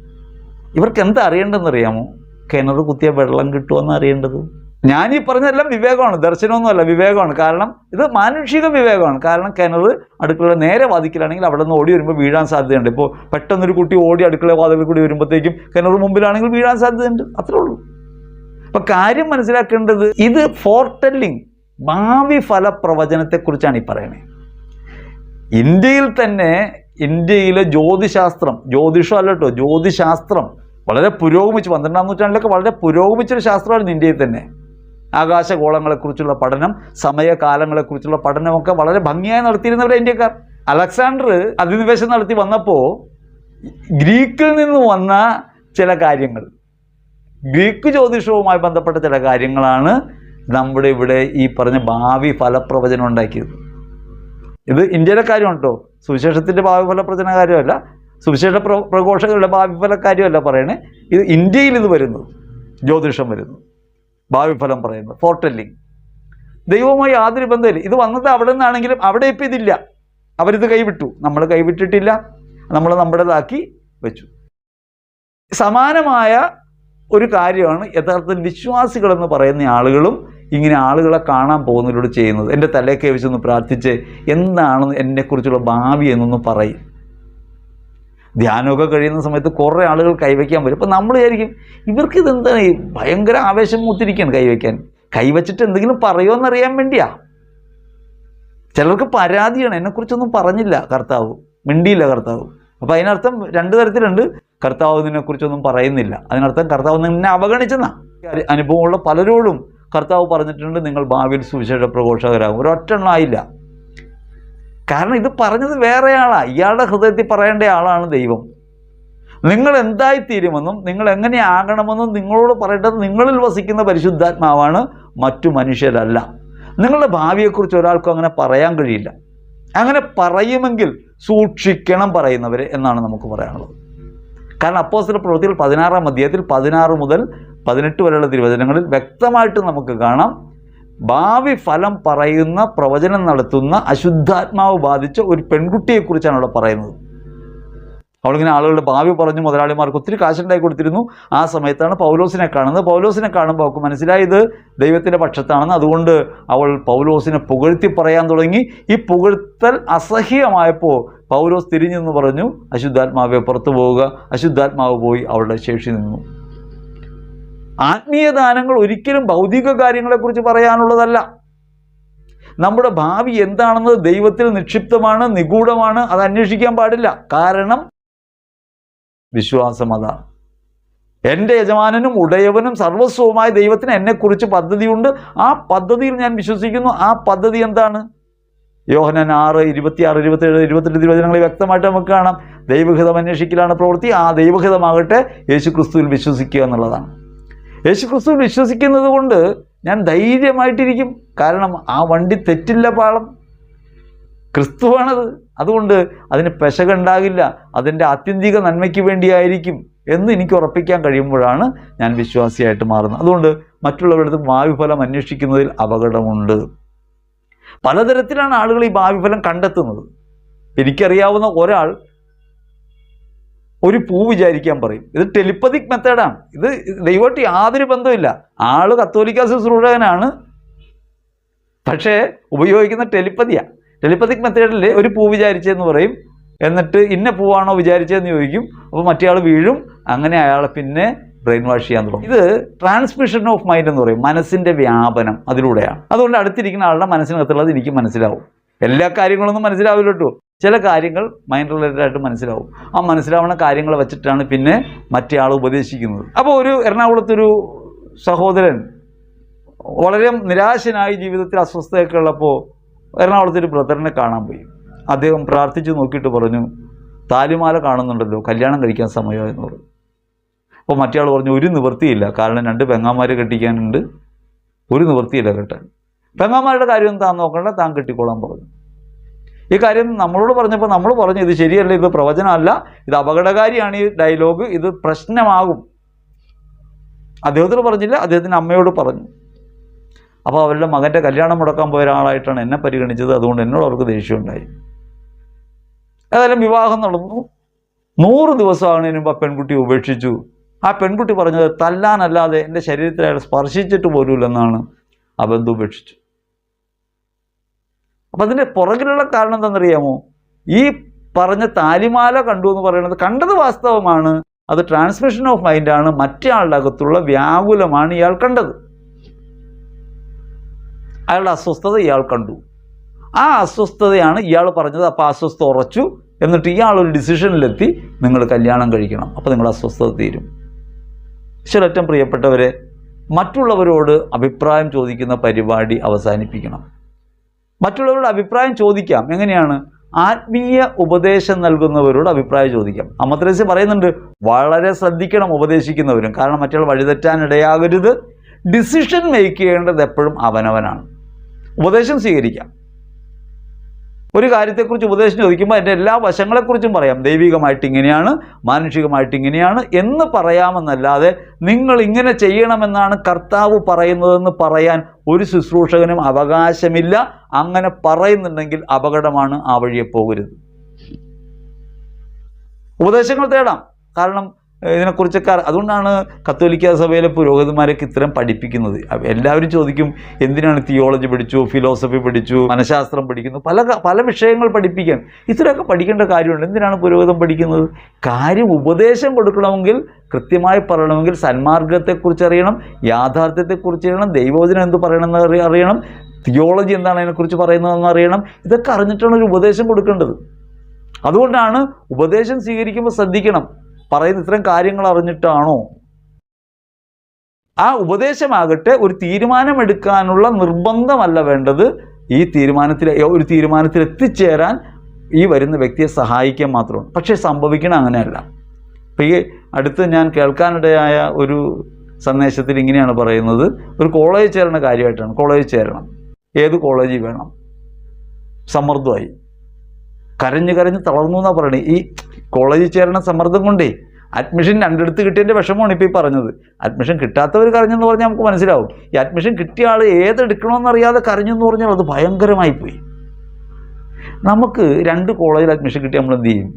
ഇവർക്ക് എന്താ അറിയേണ്ടതെന്ന് അറിയാമോ കിണർ കുത്തിയ വെള്ളം കിട്ടുമെന്ന് അറിയേണ്ടത്? ഞാൻ ഈ പറഞ്ഞതെല്ലാം വിവേകമാണ് ദർശനമൊന്നുമല്ല വിവേകമാണ്. കാരണം ഇത് മാനുഷിക വിവേകമാണ്. കാരണം കിണർ അടുക്കളയുടെ നേരെ വാതിക്കലാണെങ്കിൽ അവിടെ നിന്ന് ഓടി വരുമ്പോൾ വീഴാൻ സാധ്യതയുണ്ട്. ഇപ്പോൾ പെട്ടെന്നൊരു കുട്ടി ഓടി അടുക്കള വാതിലിൽ കൂടി വരുമ്പോഴത്തേക്കും കിണർ മുമ്പിലാണെങ്കിൽ വീഴാൻ സാധ്യതയുണ്ട്. അത്രേ ഉള്ളൂ. അപ്പം കാര്യം മനസ്സിലാക്കേണ്ടത് ഇത് ഫോർട്ടെല്ലിംഗ് ഭാവി ഫലപ്രവചനത്തെക്കുറിച്ചാണ് ഈ പറയണേ ഇന്ത്യയിൽ തന്നെ ഇന്ത്യയിലെ ജ്യോതിശാസ്ത്രം ജ്യോതിഷം അല്ലട്ടോ ജ്യോതിശാസ്ത്രം വളരെ പുരോഗമിച്ച്. പന്ത്രണ്ടാം നൂറ്റാണ്ടിലൊക്കെ വളരെ പുരോഗമിച്ചൊരു ശാസ്ത്രമായിരുന്നു ഇന്ത്യയിൽ തന്നെ. ആകാശഗോളങ്ങളെക്കുറിച്ചുള്ള പഠനം സമയകാലങ്ങളെക്കുറിച്ചുള്ള പഠനമൊക്കെ വളരെ ഭംഗിയായി നടത്തിയിരുന്നവരെ ഇന്ത്യക്കാർ. അലക്സാണ്ടർ അധിനിവേശം നടത്തി വന്നപ്പോൾ ഗ്രീക്കിൽ നിന്ന് വന്ന ചില കാര്യങ്ങൾ ഗ്രീക്ക് ജ്യോതിഷവുമായി ബന്ധപ്പെട്ട ചില കാര്യങ്ങളാണ് നമ്മുടെ ഇവിടെ ഈ പറഞ്ഞ ഭാവി ഫലപ്രവചനം ഉണ്ടാക്കിയത്. ഇത് ഇന്ത്യയിലെ കാര്യമാണ് കേട്ടോ സുവിശേഷത്തിന്റെ ഭാവി ഫലപ്രവചന കാര്യമല്ല. സുവിശേഷ പ്ര പ്രഘോഷകരുടെ ഭാവി ഫല കാര്യമല്ല പറയണേ. ഇത് ഇന്ത്യയിൽ ഇത് വരുന്നു ജ്യോതിഷം വരുന്നു ഭാവി ഫലം പറയുന്നത് ഫോർട്ടെല്ലിങ് ദൈവവുമായി യാതൊരു ബന്ധമില്ല ഇത് വന്നത് അവിടെ നിന്നാണെങ്കിലും അവിടെ ഇപ്പം ഇതില്ല. അവരിത് കൈവിട്ടു. നമ്മൾ കൈവിട്ടിട്ടില്ല. നമ്മൾ നമ്മുടേതാക്കി വെച്ചു. സമാനമായ ഒരു കാര്യമാണ് യഥാർത്ഥത്തിൽ വിശ്വാസികളെന്ന് പറയുന്ന ആളുകളും ഇങ്ങനെ ആളുകളെ കാണാൻ പോകുന്നതിലൂടെ ചെയ്യുന്നത്. എന്റെ തലയൊക്കെ വെച്ചൊന്ന് പ്രാർത്ഥിച്ച്. എന്താണ് എന്നെക്കുറിച്ചുള്ള ഭാവി എന്നൊന്ന് പറയും. ധ്യാനമൊക്കെ കഴിയുന്ന സമയത്ത് കുറേ ആളുകൾ കൈവയ്ക്കാൻ വരും. അപ്പോൾ നമ്മൾ വിചാരിക്കും ഇവർക്ക് ഇതെന്താണ്? ഈ ഭയങ്കര ആവേശം മൂത്തിരിക്കുകയാണ് കൈവയ്ക്കാൻ. കൈവച്ചിട്ട് എന്തെങ്കിലും പറയുമോയെന്നറിയാൻ വേണ്ടിയാ. ചിലർക്ക് പരാതിയാണ്. എന്നെക്കുറിച്ചൊന്നും പറഞ്ഞില്ല കർത്താവ്. മിണ്ടിയില്ല കർത്താവ്. അപ്പോൾ അതിനർത്ഥം രണ്ട് തരത്തിലുണ്ട്. കർത്താവ് ഇതിനെക്കുറിച്ചൊന്നും പറയുന്നില്ല. അതിനർത്ഥം കർത്താവ് നിന്നെ അവഗണിച്ചെന്നാ. അനുഭവമുള്ള പലരോടും കർത്താവ് പറഞ്ഞിട്ടുണ്ട് നിങ്ങൾ ഭാവിയിൽ സുവിശേഷ പ്രഘോഷകരാകും. ഒരൊറ്റെണ്ണം ആയില്ല. കാരണം ഇത് പറഞ്ഞത് വേറെ ആളാ ഇയാളുടെ ഹൃദയത്തിൽ പറയേണ്ട ആളാണ് ദൈവം. നിങ്ങൾ എന്തായിത്തീരുമെന്നും നിങ്ങൾ എങ്ങനെ ആകണമെന്നും നിങ്ങളോട് പറയേണ്ടത് നിങ്ങളിൽ വസിക്കുന്ന പരിശുദ്ധാത്മാവാണ് മറ്റു മനുഷ്യരല്ല. നിങ്ങളുടെ ഭാവിയെക്കുറിച്ച് ഒരാൾക്കും അങ്ങനെ പറയാൻ കഴിയില്ല. അങ്ങനെ പറയുമെങ്കിൽ സൂക്ഷിക്കണം പറയുന്നവർ എന്നാണ് നമുക്ക് പറയാനുള്ളത്. കാരണം അപ്പോസിലെ പ്രവൃത്തികൾ പതിനാറാം അധ്യായത്തിൽ പതിനാറ് മുതൽ പതിനെട്ട് വരെയുള്ള തിരുവചനങ്ങളിൽ വ്യക്തമായിട്ട് നമുക്ക് കാണാം ഭാവി ഫലം പറയുന്ന പ്രവചനം നടത്തുന്ന അശുദ്ധാത്മാവ് ബാധിച്ച ഒരു പെൺകുട്ടിയെക്കുറിച്ചാണ് അവിടെ പറയുന്നത്. അവളിങ്ങനെ ആളുകളുടെ ഭാവി പറഞ്ഞു മുതലാളിമാർക്ക് ഒത്തിരി കാശുണ്ടായി കൊടുത്തിരുന്നു. ആ സമയത്താണ് പൗലോസിനെ കാണുന്നത്. പൗലോസിനെ കാണുമ്പോൾ അവൾക്ക് മനസ്സിലായത് ദൈവത്തിന്റെ പക്ഷത്താണെന്ന്. അതുകൊണ്ട് അവൾ പൗലോസിനെ പുകഴ്ത്തി പറയാൻ തുടങ്ങി. ഈ പുകഴ്ത്തൽ അസഹ്യമായപ്പോൾ പൗലോസ് തിരിഞ്ഞെന്ന് പറഞ്ഞു അശുദ്ധാത്മാവെ പുറത്തു പോവുക. അശുദ്ധാത്മാവ് പോയി അവളുടെ ശേഷി നിന്നു. ആത്മീയ ദാനങ്ങൾ ഒരിക്കലും ഭൗതിക കാര്യങ്ങളെക്കുറിച്ച് പറയാനുള്ളതല്ല. നമ്മുടെ ഭാവി എന്താണെന്നത് ദൈവത്തിൽ നിക്ഷിപ്തമാണ് നിഗൂഢമാണ് അത് അന്വേഷിക്കാൻ പാടില്ല. കാരണം വിശ്വാസം അതാണ്. എന്റെ യജമാനനും ഉടയവനും സർവസ്വവുമായ ദൈവത്തിന് എന്നെക്കുറിച്ച് പദ്ധതിയുണ്ട്. ആ പദ്ധതിയിൽ ഞാൻ വിശ്വസിക്കുന്നു. ആ പദ്ധതി എന്താണ്? യോഹനൻ ആറ് ഇരുപത്തിയാറ് ഇരുപത്തേഴ് ഇരുപത്തെട്ട് തിരുവചനങ്ങളിൽ വ്യക്തമായിട്ട് നമുക്ക് കാണാം. ദൈവഹിതം അന്വേഷിക്കലാണ് പ്രവൃത്തി. ആ ദൈവഹിതമാകട്ടെ യേശു ക്രിസ്തുവിൽ വിശ്വസിക്കുക എന്നുള്ളതാണ്. യേശു ക്രിസ്തുവിൽ വിശ്വസിക്കുന്നത് കൊണ്ട് ഞാൻ ധൈര്യമായിട്ടിരിക്കും. കാരണം ആ വണ്ടി തെറ്റില്ല പാളം. ക്രിസ്തുവാണത്. അതുകൊണ്ട് അതിന് പെശകുണ്ടാകില്ല. അതിന്റെ ആത്യന്തിക നന്മയ്ക്ക് വേണ്ടിയായിരിക്കും എന്ന് എനിക്ക് ഉറപ്പിക്കാൻ കഴിയുമ്പോഴാണ് ഞാൻ വിശ്വാസിയായിട്ട് മാറുന്നത്. അതുകൊണ്ട് മറ്റുള്ളവരുടെ ഭാവി ഫലം അന്വേഷിക്കുന്നതിൽ അപകടമുണ്ട്. പലതരത്തിലാണ് ആളുകൾ ഈ ഭാവി ഫലം കണ്ടെത്തുന്നത്. എനിക്കറിയാവുന്ന ഒരാൾ ഒരു പൂ വിചാരിക്കാൻ പറയും. ഇത് ടെലിപ്പതിക് മെത്തേഡാണ് ഇത് ദൈവമായിട്ട് യാതൊരു ബന്ധമില്ല ആൾ കത്തോലിക്ക ശുശ്രൂഷകനാണ്. പക്ഷേ ഉപയോഗിക്കുന്ന ടെലിപ്പതിയാണ് ടെലിപ്പതിക് മെത്തേഡിൽ ഒരു പൂ വിചാരിച്ചതെന്ന് പറയും. എന്നിട്ട് ഇന്ന പൂവാണോ വിചാരിച്ചതെന്ന് ചോദിക്കും. അപ്പോൾ മറ്റേ ആൾ വീഴും. അങ്ങനെ അയാളെ പിന്നെ ബ്രെയിൻ വാഷ് ചെയ്യാൻ തുടങ്ങും. ഇത് ട്രാൻസ്മിഷൻ ഓഫ് മൈൻഡ് എന്ന് പറയും. മനസ്സിന്റെ വ്യാപനം അതിലൂടെയാണ്. അതുകൊണ്ട് അടുത്തിരിക്കുന്ന ആളുടെ മനസ്സിനകത്തുള്ളത് എനിക്ക് മനസ്സിലാവും. എല്ലാ കാര്യങ്ങളൊന്നും മനസ്സിലാവില്ല കേട്ടോ ചില കാര്യങ്ങൾ മൈൻഡ് റിലേറ്റഡ് ആയിട്ട് മനസ്സിലാവും. ആ മനസ്സിലാവുന്ന കാര്യങ്ങൾ വെച്ചിട്ടാണ് പിന്നെ മറ്റേ ആൾ ഉപദേശിക്കുന്നത്. അപ്പോൾ ഒരു എറണാകുളത്തൊരു സഹോദരൻ വളരെ നിരാശനായി ജീവിതത്തിൽ അസ്വസ്ഥയൊക്കെ ഉള്ളപ്പോൾ എറണാകുളത്ത് ഒരു ബ്രദറിനെ കാണാൻ പോയി. അദ്ദേഹം പ്രാർത്ഥിച്ച് നോക്കിയിട്ട് പറഞ്ഞു താലിമാല കാണുന്നുണ്ടല്ലോ കല്യാണം കഴിക്കാൻ സമയമായി എന്ന് പറഞ്ഞു. അപ്പോൾ മറ്റേ ആൾ പറഞ്ഞു ഒരു നിവൃത്തിയില്ല കാരണം രണ്ട് പെങ്ങാമാർ കെട്ടിക്കാനുണ്ട്. ഒരു നിവൃത്തിയില്ല കെട്ടാൻ. പെങ്ങാമാരുടെ കാര്യം താൻ നോക്കണ്ട താൻ കെട്ടിക്കോളാൻ പറഞ്ഞു. ഈ കാര്യം നമ്മളോട് പറഞ്ഞപ്പോൾ നമ്മൾ പറഞ്ഞു ഇത് ശരിയല്ല ഇത് പ്രവചനമല്ല ഇത് അപകടകാരിയാണ് ഈ ഡയലോഗ് ഇത് പ്രശ്നമാകും. അദ്ദേഹത്തോട് പറഞ്ഞില്ല അദ്ദേഹത്തിന്റെ അമ്മയോട് പറഞ്ഞു. അപ്പോൾ അവരുടെ മകന്റെ കല്യാണം മുടക്കാൻ പോയ ഒരാളായിട്ടാണ് എന്നെ പരിഗണിച്ചത് അതുകൊണ്ട് എന്നോട് അവർക്ക് ദേഷ്യമുണ്ടായി. ഏതായാലും വിവാഹം നടന്നു. നൂറ് ദിവസമാകുന്നതിന് മുമ്പ് ആ പെൺകുട്ടി ഉപേക്ഷിച്ചു. ആ പെൺകുട്ടി പറഞ്ഞത് തല്ലാനല്ലാതെ എന്റെ ശരീരത്തിൽ അയാൾ സ്പർശിച്ചിട്ട് പോലുമില്ലെന്നാണ് ആ ബന്ധു ഉപേക്ഷിച്ചു അപ്പം അതിന്റെ പുറകിലുള്ള കാരണം എന്താണെന്നറിയാമോ? ഈ പറഞ്ഞ താലിമാല കണ്ടു എന്ന് പറയുന്നത് കണ്ടത് വാസ്തവമാണ്. അത് ട്രാൻസ്മിഷൻ ഓഫ് മൈൻഡാണ് മറ്റേ ആളുടെ അകത്തുള്ള വ്യാകുലമാണ് ഇയാൾ കണ്ടത്. അയാളുടെ അസ്വസ്ഥത ഇയാൾ കണ്ടു. ആ അസ്വസ്ഥതയാണ് ഇയാൾ പറഞ്ഞത്. അപ്പോൾ അസ്വസ്ഥ ഉറച്ചു. എന്നിട്ട് ഇയാൾ ഒരു ഡിസിഷനിലെത്തി നിങ്ങൾ കല്യാണം കഴിക്കണം. അപ്പോൾ നിങ്ങൾ അസ്വസ്ഥത തീരും. ഏറ്റവും പ്രിയപ്പെട്ടവരെ മറ്റുള്ളവരോട് അഭിപ്രായം ചോദിക്കുന്ന പരിപാടി അവസാനിപ്പിക്കണം. മറ്റുള്ളവരോട് അഭിപ്രായം ചോദിക്കാം. എങ്ങനെയാണ്? ആത്മീയ ഉപദേശം നൽകുന്നവരോട് അഭിപ്രായം ചോദിക്കാം. അമത്രേസ്യ പറയുന്നുണ്ട് വളരെ ശ്രദ്ധിക്കണം ഉപദേശിക്കുന്നവരും. കാരണം മറ്റുള്ള വഴിതെറ്റാൻ ഇടയാകരുത്. ഡിസിഷൻ മേക്ക് ചെയ്യേണ്ടത് എപ്പോഴും അവനവനാണ്. ഉപദേശം സ്വീകരിക്കാം. ഒരു കാര്യത്തെക്കുറിച്ച് ഉപദേശം ചോദിക്കുമ്പോൾ അതിന്റെ എല്ലാ വശങ്ങളെക്കുറിച്ചും പറയാം. ദൈവികമായിട്ട് ഇങ്ങനെയാണ് മാനുഷികമായിട്ട് ഇങ്ങനെയാണ് എന്ന് പറയാമെന്നല്ലാതെ നിങ്ങൾ ഇങ്ങനെ ചെയ്യണമെന്നാണ് കർത്താവ് പറയുന്നതെന്ന് പറയാൻ ഒരു ശുശ്രൂഷകനും അവകാശമില്ല. അങ്ങനെ പറയുന്നുണ്ടെങ്കിൽ അപകടമാണ് ആ വഴിയെ പോകരുത്. ഉപദേശങ്ങൾ തേടാം. കാരണം ഇതിനെക്കുറിച്ചൊക്കെ അതുകൊണ്ടാണ് കത്തോലിക്ക സഭയിലെ പുരോഹിതന്മാരൊക്കെ ഇത്തരം പഠിപ്പിക്കുന്നത്. എല്ലാവരും ചോദിക്കും എന്തിനാണ് തിയോളജി പഠിച്ചു ഫിലോസഫി പഠിച്ചു മനഃശാസ്ത്രം പഠിക്കുന്നു പല പല വിഷയങ്ങൾ പഠിപ്പിക്കാൻ. ഇത്രയൊക്കെ പഠിക്കേണ്ട കാര്യമുണ്ട്. എന്തിനാണ് പുരോഹിതം പഠിക്കുന്നത്? കാര്യം ഉപദേശം കൊടുക്കണമെങ്കിൽ കൃത്യമായി പറയണമെങ്കിൽ സന്മാർഗത്തെക്കുറിച്ച് അറിയണം യാഥാർത്ഥ്യത്തെക്കുറിച്ച് അറിയണം ദൈവവചനം എന്ത് പറയണമെന്ന് അറി- അറിയണം തിയോളജി എന്താണ് അതിനെക്കുറിച്ച് പറയുന്നതെന്ന് അറിയണം ഇതൊക്കെ അറിഞ്ഞിട്ടാണ് ഒരു ഉപദേശം കൊടുക്കേണ്ടത്. അതുകൊണ്ടാണ് ഉപദേശം സ്വീകരിക്കുമ്പോൾ ശ്രദ്ധിക്കണം. പറയുന്ന ഇത്തരം കാര്യങ്ങൾ അറിഞ്ഞിട്ടാണോ? ആ ഉപദേശമാകട്ടെ ഒരു തീരുമാനമെടുക്കാനുള്ള നിർബന്ധമല്ല വേണ്ടത്. ഈ തീരുമാനത്തിൽ ഒരു തീരുമാനത്തിൽ എത്തിച്ചേരാൻ ഈ വരുന്ന വ്യക്തിയെ സഹായിക്കാൻ മാത്രമാണ്. പക്ഷേ സംഭവിക്കണം അങ്ങനെയല്ല. ഇപ്പം ഈ അടുത്ത് ഞാൻ കേൾക്കാനിടയായ ഒരു സന്ദേശത്തിൽ ഇങ്ങനെയാണ് പറയുന്നത്. ഒരു കോളേജ് ചേരണ കാര്യമായിട്ടാണ്. കോളേജ് ചേരണം. ഏത് കോളേജിൽ വേണം? സമ്മർദ്ദമായി. കരഞ്ഞ് കരഞ്ഞ് തളർന്നു എന്നാണ് പറയണേ? ഈ കോളേജിൽ ചേരണ സമ്മർദ്ദം കൊണ്ടേ അഡ്മിഷൻ രണ്ടിടത്ത് കിട്ടിയതിന്റെ വിഷമമാണ് ഇപ്പോൾ ഈ പറഞ്ഞത്. അഡ്മിഷൻ കിട്ടാത്തവർ കരഞ്ഞെന്ന് പറഞ്ഞാൽ നമുക്ക് മനസ്സിലാവും. ഈ അഡ്മിഷൻ കിട്ടിയ ആൾ ഏതെടുക്കണമെന്നറിയാതെ കരഞ്ഞെന്ന് പറഞ്ഞാൽ അത് ഭയങ്കരമായി പോയി. നമുക്ക് രണ്ട് കോളേജിൽ അഡ്മിഷൻ കിട്ടി നമ്മൾ എന്ത് ചെയ്യും?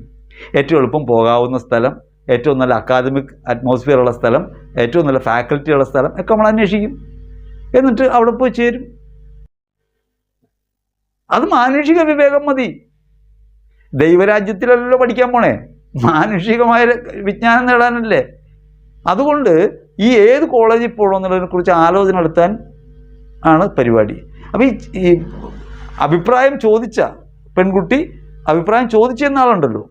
ഏറ്റവും എളുപ്പം പോകാവുന്ന സ്ഥലം ഏറ്റവും നല്ല അക്കാദമിക് അറ്റ്മോസ്ഫിയർ ഉള്ള സ്ഥലം ഏറ്റവും നല്ല ഫാക്കൽറ്റി ഉള്ള സ്ഥലം ഒക്കെ നമ്മൾ അന്വേഷിക്കും. എന്നിട്ട് അവിടെ പോയി ചേരും. അത് മാനുഷിക വിവേകം മതി. ദൈവരാജ്യത്തിലല്ലോ പഠിക്കാൻ പോണേ. മാനുഷികമായ വിജ്ഞാനം നേടാനല്ലേ. അതുകൊണ്ട് ഈ ഏത് കോളേജിൽ പോകണമെന്നുള്ളതിനെ കുറിച്ച് ആലോചന നടത്താൻ ആണ് പരിപാടി. അപ്പോൾ ഈ അഭിപ്രായം ചോദിച്ച പെൺകുട്ടി അഭിപ്രായം ചോദിച്ചെന്ന ആളുണ്ടല്ലോ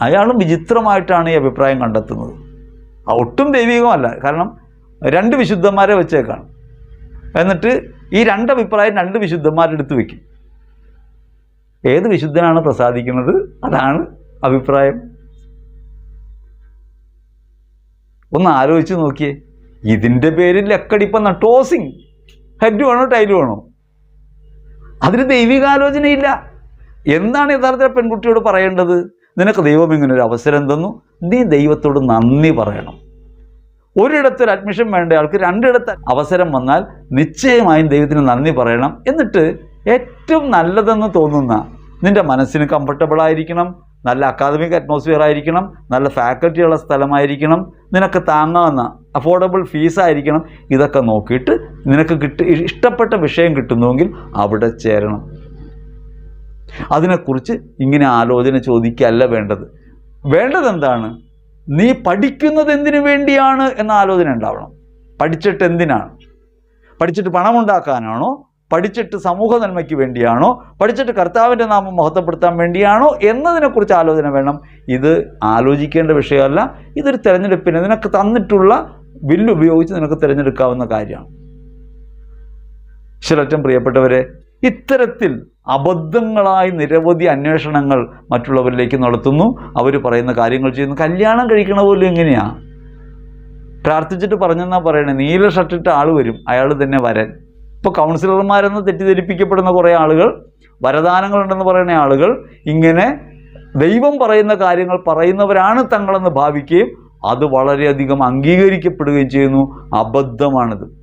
അയാളും വിചിത്രമായിട്ടാണ് ഈ അഭിപ്രായം കണ്ടെത്തുന്നത്. ഒട്ടും ദൈവികമല്ല. കാരണം രണ്ട് വിശുദ്ധന്മാരെ വെച്ചേക്കാണ്. എന്നിട്ട് ഈ രണ്ട് അഭിപ്രായം രണ്ട് വിശുദ്ധന്മാരെടുത്ത് വെക്കും. ഏത് വിശുദ്ധനാണ് പ്രസാദിക്കുന്നത്? അതാണ് അഭിപ്രായം. ഒന്ന് ആലോചിച്ച് നോക്കിയേ. ഇതിന്റെ പേരിൽ ലക്കടിപ്പം ടോസിങ്. ഹെഡ് വേണോ ടൈൽ വേണോ? അതിന് ദൈവികാലോചനയില്ല. എന്താണ് യഥാർത്ഥ പെൺകുട്ടിയോട് പറയേണ്ടത്? നിനക്ക് ദൈവം ഇങ്ങനെ ഒരു അവസരം തന്നു. നീ ദൈവത്തോട് നന്ദി പറയണം. ഒരിടത്ത് ഒരു അഡ്മിഷൻ വേണ്ട ആൾക്ക് രണ്ടിടത്ത് അവസരം വന്നാൽ നിശ്ചയമായും ദൈവത്തിന് നന്ദി പറയണം. എന്നിട്ട് ഏറ്റവും നല്ലതെന്ന് തോന്നുന്ന നിന്റെ മനസ്സിന് കംഫർട്ടബിൾ ആയിരിക്കണം നല്ല അക്കാദമിക് അറ്റ്മോസ്ഫിയർ ആയിരിക്കണം നല്ല ഫാക്കൽറ്റി ഉള്ള സ്ഥലമായിരിക്കണം നിനക്ക് താങ്ങാവുന്ന അഫോർഡബിൾ ഫീസ് ആയിരിക്കണം. ഇതൊക്കെ നോക്കിയിട്ട് നിനക്ക് കിട്ടി ഇഷ്ടപ്പെട്ട വിഷയം കിട്ടുന്നുവെങ്കിൽ അവിടെ ചേരണം. അതിനെക്കുറിച്ച് ഇങ്ങനെ ആലോചന ചോദിക്കുകയല്ല വേണ്ടത്. വേണ്ടത് എന്താണ് നീ പഠിക്കുന്നത് എന്തിനു വേണ്ടിയാണ് എന്ന ആലോചന ഉണ്ടാവണം. പഠിച്ചിട്ട് എന്തിനാണ്? പഠിച്ചിട്ട് പണമുണ്ടാക്കാനാണോ പഠിച്ചിട്ട് സമൂഹ നന്മയ്ക്ക് വേണ്ടിയാണോ? പഠിച്ചിട്ട് കർത്താവിന്റെ നാമം മഹത്വപ്പെടുത്താൻ വേണ്ടിയാണോ? എന്നതിനെക്കുറിച്ച് ആലോചന വേണം. ഇത് ആലോചിക്കേണ്ട വിഷയമല്ല. ഇതൊരു തിരഞ്ഞെടുപ്പിന് നിനക്ക് തന്നിട്ടുള്ള ബില്ല് ഉപയോഗിച്ച് നിനക്ക് തിരഞ്ഞെടുക്കാവുന്ന കാര്യമാണ്. ശരറ്റം പ്രിയപ്പെട്ടവരെ ഇത്തരത്തിൽ അബദ്ധങ്ങളായി നിരവധി അന്വേഷണങ്ങൾ മറ്റുള്ളവരിലേക്ക് നടത്തുന്നു. അവർ പറയുന്ന കാര്യങ്ങൾ ചെയ്യുന്നു. കല്യാണം കഴിക്കണ പോലും എങ്ങനെയാണ് പ്രാർത്ഥിച്ചിട്ട് പറഞ്ഞെന്നാ പറയണേ. നീല ഷർട്ടിട്ട് ആൾ വരും. അയാൾ തന്നെ വരാൻ. ഇപ്പോൾ കൗൺസിലർമാരെന്ന് തെറ്റിദ്ധരിപ്പിക്കപ്പെടുന്ന കുറേ ആളുകൾ വരദാനങ്ങളുണ്ടെന്ന് പറയുന്ന ആളുകൾ ഇങ്ങനെ ദൈവം പറയുന്ന കാര്യങ്ങൾ പറയുന്നവരാണ് തങ്ങളെന്ന് ഭാവിക്കുകയും അത് വളരെയധികം അംഗീകരിക്കപ്പെടുകയും ചെയ്യുന്നു. അബദ്ധമാണിത്.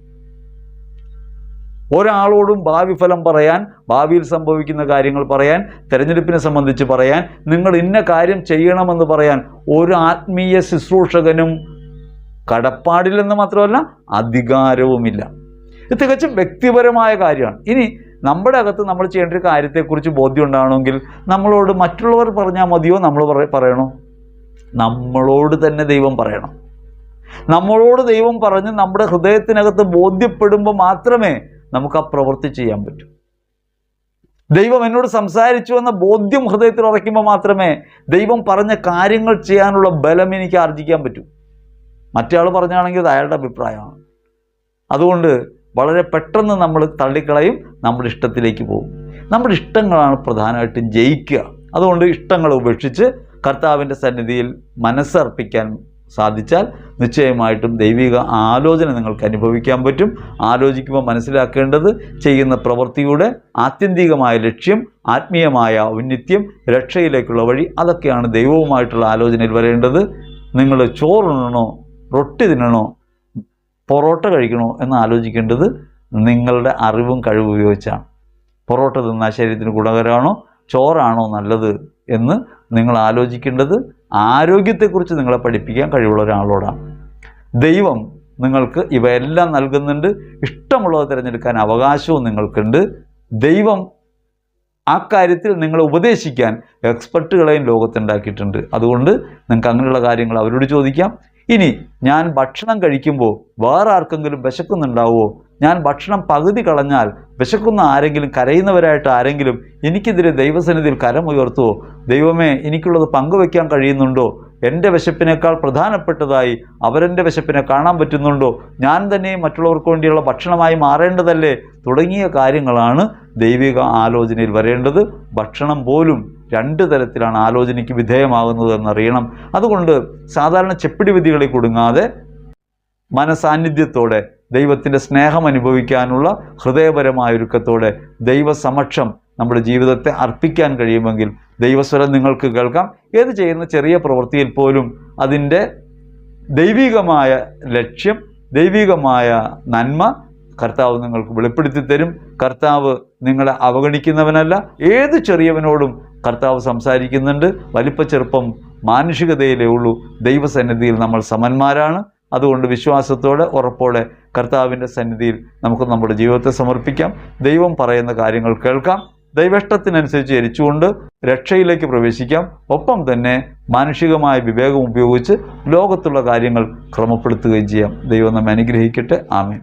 ഒരാളോടും ഭാവി ഫലം പറയാൻ ഭാവിയിൽ സംഭവിക്കുന്ന കാര്യങ്ങൾ പറയാൻ തെരഞ്ഞെടുപ്പിനെ സംബന്ധിച്ച് പറയാൻ നിങ്ങൾ ഇന്ന കാര്യം ചെയ്യണമെന്ന് പറയാൻ ഒരു ആത്മീയ ശുശ്രൂഷകനും കടപ്പാടില്ലെന്ന് മാത്രമല്ല അധികാരവുമില്ല. ഇത് തികച്ചും വ്യക്തിപരമായ കാര്യമാണ്. ഇനി നമ്മുടെ അകത്ത് നമ്മൾ ചെയ്യേണ്ട ഒരു കാര്യത്തെക്കുറിച്ച് ബോധ്യം ഉണ്ടാകണമെങ്കിൽ നമ്മളോട് മറ്റുള്ളവർ പറഞ്ഞാൽ മതിയോ നമ്മൾ പറ- പറയണോ? നമ്മളോട് തന്നെ ദൈവം പറയണം. നമ്മളോട് ദൈവം പറഞ്ഞ് നമ്മുടെ ഹൃദയത്തിനകത്ത് ബോധ്യപ്പെടുമ്പോൾ മാത്രമേ നമുക്ക് ആ പ്രവൃത്തി ചെയ്യാൻ പറ്റൂ. ദൈവം എന്നോട് സംസാരിച്ചു എന്ന ബോധ്യം ഹൃദയത്തിൽ ഉറയ്ക്കുമ്പോൾ മാത്രമേ ദൈവം പറഞ്ഞ കാര്യങ്ങൾ ചെയ്യാനുള്ള ബലം എനിക്ക് ആർജിക്കാൻ പറ്റൂ. മറ്റേ ആൾ പറഞ്ഞാണെങ്കിൽ അത് അയാളുടെ അഭിപ്രായമാണ്. അതുകൊണ്ട് വളരെ പെട്ടെന്ന് നമ്മൾ തള്ളിക്കളയും നമ്മുടെ ഇഷ്ടത്തിലേക്ക് പോകും. നമ്മുടെ ഇഷ്ടങ്ങളാണ് പ്രധാനമായിട്ടും ജയിക്കുക. അതുകൊണ്ട് ഇഷ്ടങ്ങൾ ഉപേക്ഷിച്ച് കർത്താവിന്റെ സന്നിധിയിൽ മനസ്സർപ്പിക്കാൻ സാധിച്ചാൽ നിശ്ചയമായിട്ടും ദൈവിക ആലോചന നിങ്ങൾക്ക് അനുഭവിക്കാൻ പറ്റും. ആലോചിക്കുമ്പോൾ മനസ്സിലാക്കേണ്ടത് ചെയ്യുന്ന പ്രവൃത്തിയുടെ ആത്യന്തികമായ ലക്ഷ്യം ആത്മീയമായ ഔന്നിത്യം രക്ഷയിലേക്കുള്ള വഴി അതൊക്കെയാണ് ദൈവവുമായിട്ടുള്ള ആലോചനയിൽ വരേണ്ടത്. നിങ്ങൾ ചോറുണ്ണണോ റൊട്ടി തിന്നണോ? പൊറോട്ട കഴിക്കണോ എന്ന് ആലോചിക്കേണ്ടത് നിങ്ങളുടെ അറിവും കഴിവും ഉപയോഗിച്ചാണ്. പൊറോട്ട തിന്നാൽ ശരീരത്തിന് ഗുണകരമാണോ? ചോറാണോ നല്ലത് എന്ന് നിങ്ങൾ ആലോചിക്കേണ്ടത് ആരോഗ്യത്തെക്കുറിച്ച് നിങ്ങളെ പഠിപ്പിക്കാൻ കഴിവുള്ള ഒരാളോടാണ്. ദൈവം നിങ്ങൾക്ക് ഇവയെല്ലാം നൽകുന്നുണ്ട്. ഇഷ്ടമുള്ളത് തിരഞ്ഞെടുക്കാൻ അവകാശവും നിങ്ങൾക്കുണ്ട്. ദൈവം ആ കാര്യത്തിൽ നിങ്ങളെ ഉപദേശിക്കാൻ എക്സ്പെർട്ടുകളെയും ലോകത്തുണ്ടാക്കിയിട്ടുണ്ട്. അതുകൊണ്ട് നിങ്ങൾക്ക് അങ്ങനെയുള്ള കാര്യങ്ങൾ അവരോട് ചോദിക്കാം. ഇനി ഞാൻ ഭക്ഷണം കഴിക്കുമ്പോൾ വേറെ ആർക്കെങ്കിലും വിശക്കുന്നുണ്ടാവുമോ ഞാൻ ഭക്ഷണം പകുതി കളഞ്ഞാൽ വിശക്കുന്ന ആരെങ്കിലും കരയുന്നവരായിട്ട് ആരെങ്കിലും എനിക്കെതിരെ ദൈവസന്നിധിയിൽ കരമുയർത്തുവോ? ദൈവമേ എനിക്കുള്ളത് പങ്കുവെക്കാൻ കഴിയുന്നുണ്ടോ? എന്റെ വിശപ്പിനേക്കാൾ പ്രധാനപ്പെട്ടതായി അവരെന്റെ വിശപ്പിനെ കാണാൻ പറ്റുന്നുണ്ടോ? ഞാൻ തന്നെ മറ്റുള്ളവർക്ക് വേണ്ടിയുള്ള ഭക്ഷണമായി മാറേണ്ടതല്ലേ? തുടങ്ങിയ കാര്യങ്ങളാണ് ദൈവിക ആലോചനയിൽ വരേണ്ടത്. ഭക്ഷണം പോലും രണ്ട് തരത്തിലാണ് ആലോചനയ്ക്ക് വിധേയമാകുന്നത് എന്നറിയണം. അതുകൊണ്ട് സാധാരണ ചെപ്പിടി വിധികളെ കൊടുങ്ങാതെ മനസാന്നിധ്യത്തോടെ ദൈവത്തിന്റെ സ്നേഹം അനുഭവിക്കാനുള്ള ഹൃദയപരമായ ഒരുക്കത്തോടെ ദൈവസമക്ഷം നമ്മുടെ ജീവിതത്തെ അർപ്പിക്കാൻ കഴിയുമെങ്കിൽ ദൈവസ്വരം നിങ്ങൾക്ക് കേൾക്കാം. ഏത് ചെയ്യുന്ന ചെറിയ പ്രവൃത്തിയിൽ പോലും അതിന്റെ ദൈവികമായ ലക്ഷ്യം ദൈവികമായ നന്മ കർത്താവ് നിങ്ങൾക്ക് വെളിപ്പെടുത്തി തരും. കർത്താവ് നിങ്ങളെ അവഗണിക്കുന്നവനല്ല ഏത് ചെറിയവനോടും കർത്താവ് സംസാരിക്കുന്നുണ്ട്. വലിപ്പ ചെറുപ്പം മാനുഷികതയിലേ ഉള്ളൂ. ദൈവസന്നിധിയിൽ നമ്മൾ സമന്മാരാണ്. അതുകൊണ്ട് വിശ്വാസത്തോടെ ഉറപ്പോടെ കർത്താവിന്റെ സന്നിധിയിൽ നമുക്ക് നമ്മുടെ ജീവിതത്തെ സമർപ്പിക്കാം. ദൈവം പറയുന്ന കാര്യങ്ങൾ കേൾക്കാം. ദൈവഷ്ടത്തിനനുസരിച്ച് എരിച്ചുകൊണ്ട് രക്ഷയിലേക്ക് പ്രവേശിക്കാം. ഒപ്പം തന്നെ മാനുഷികമായ വിവേകം ഉപയോഗിച്ച് ലോകത്തുള്ള കാര്യങ്ങൾ ക്രമപ്പെടുത്തുകയും ചെയ്യാം. ദൈവം നമ്മെ അനുഗ്രഹിക്കട്ടെ. ആമേൻ.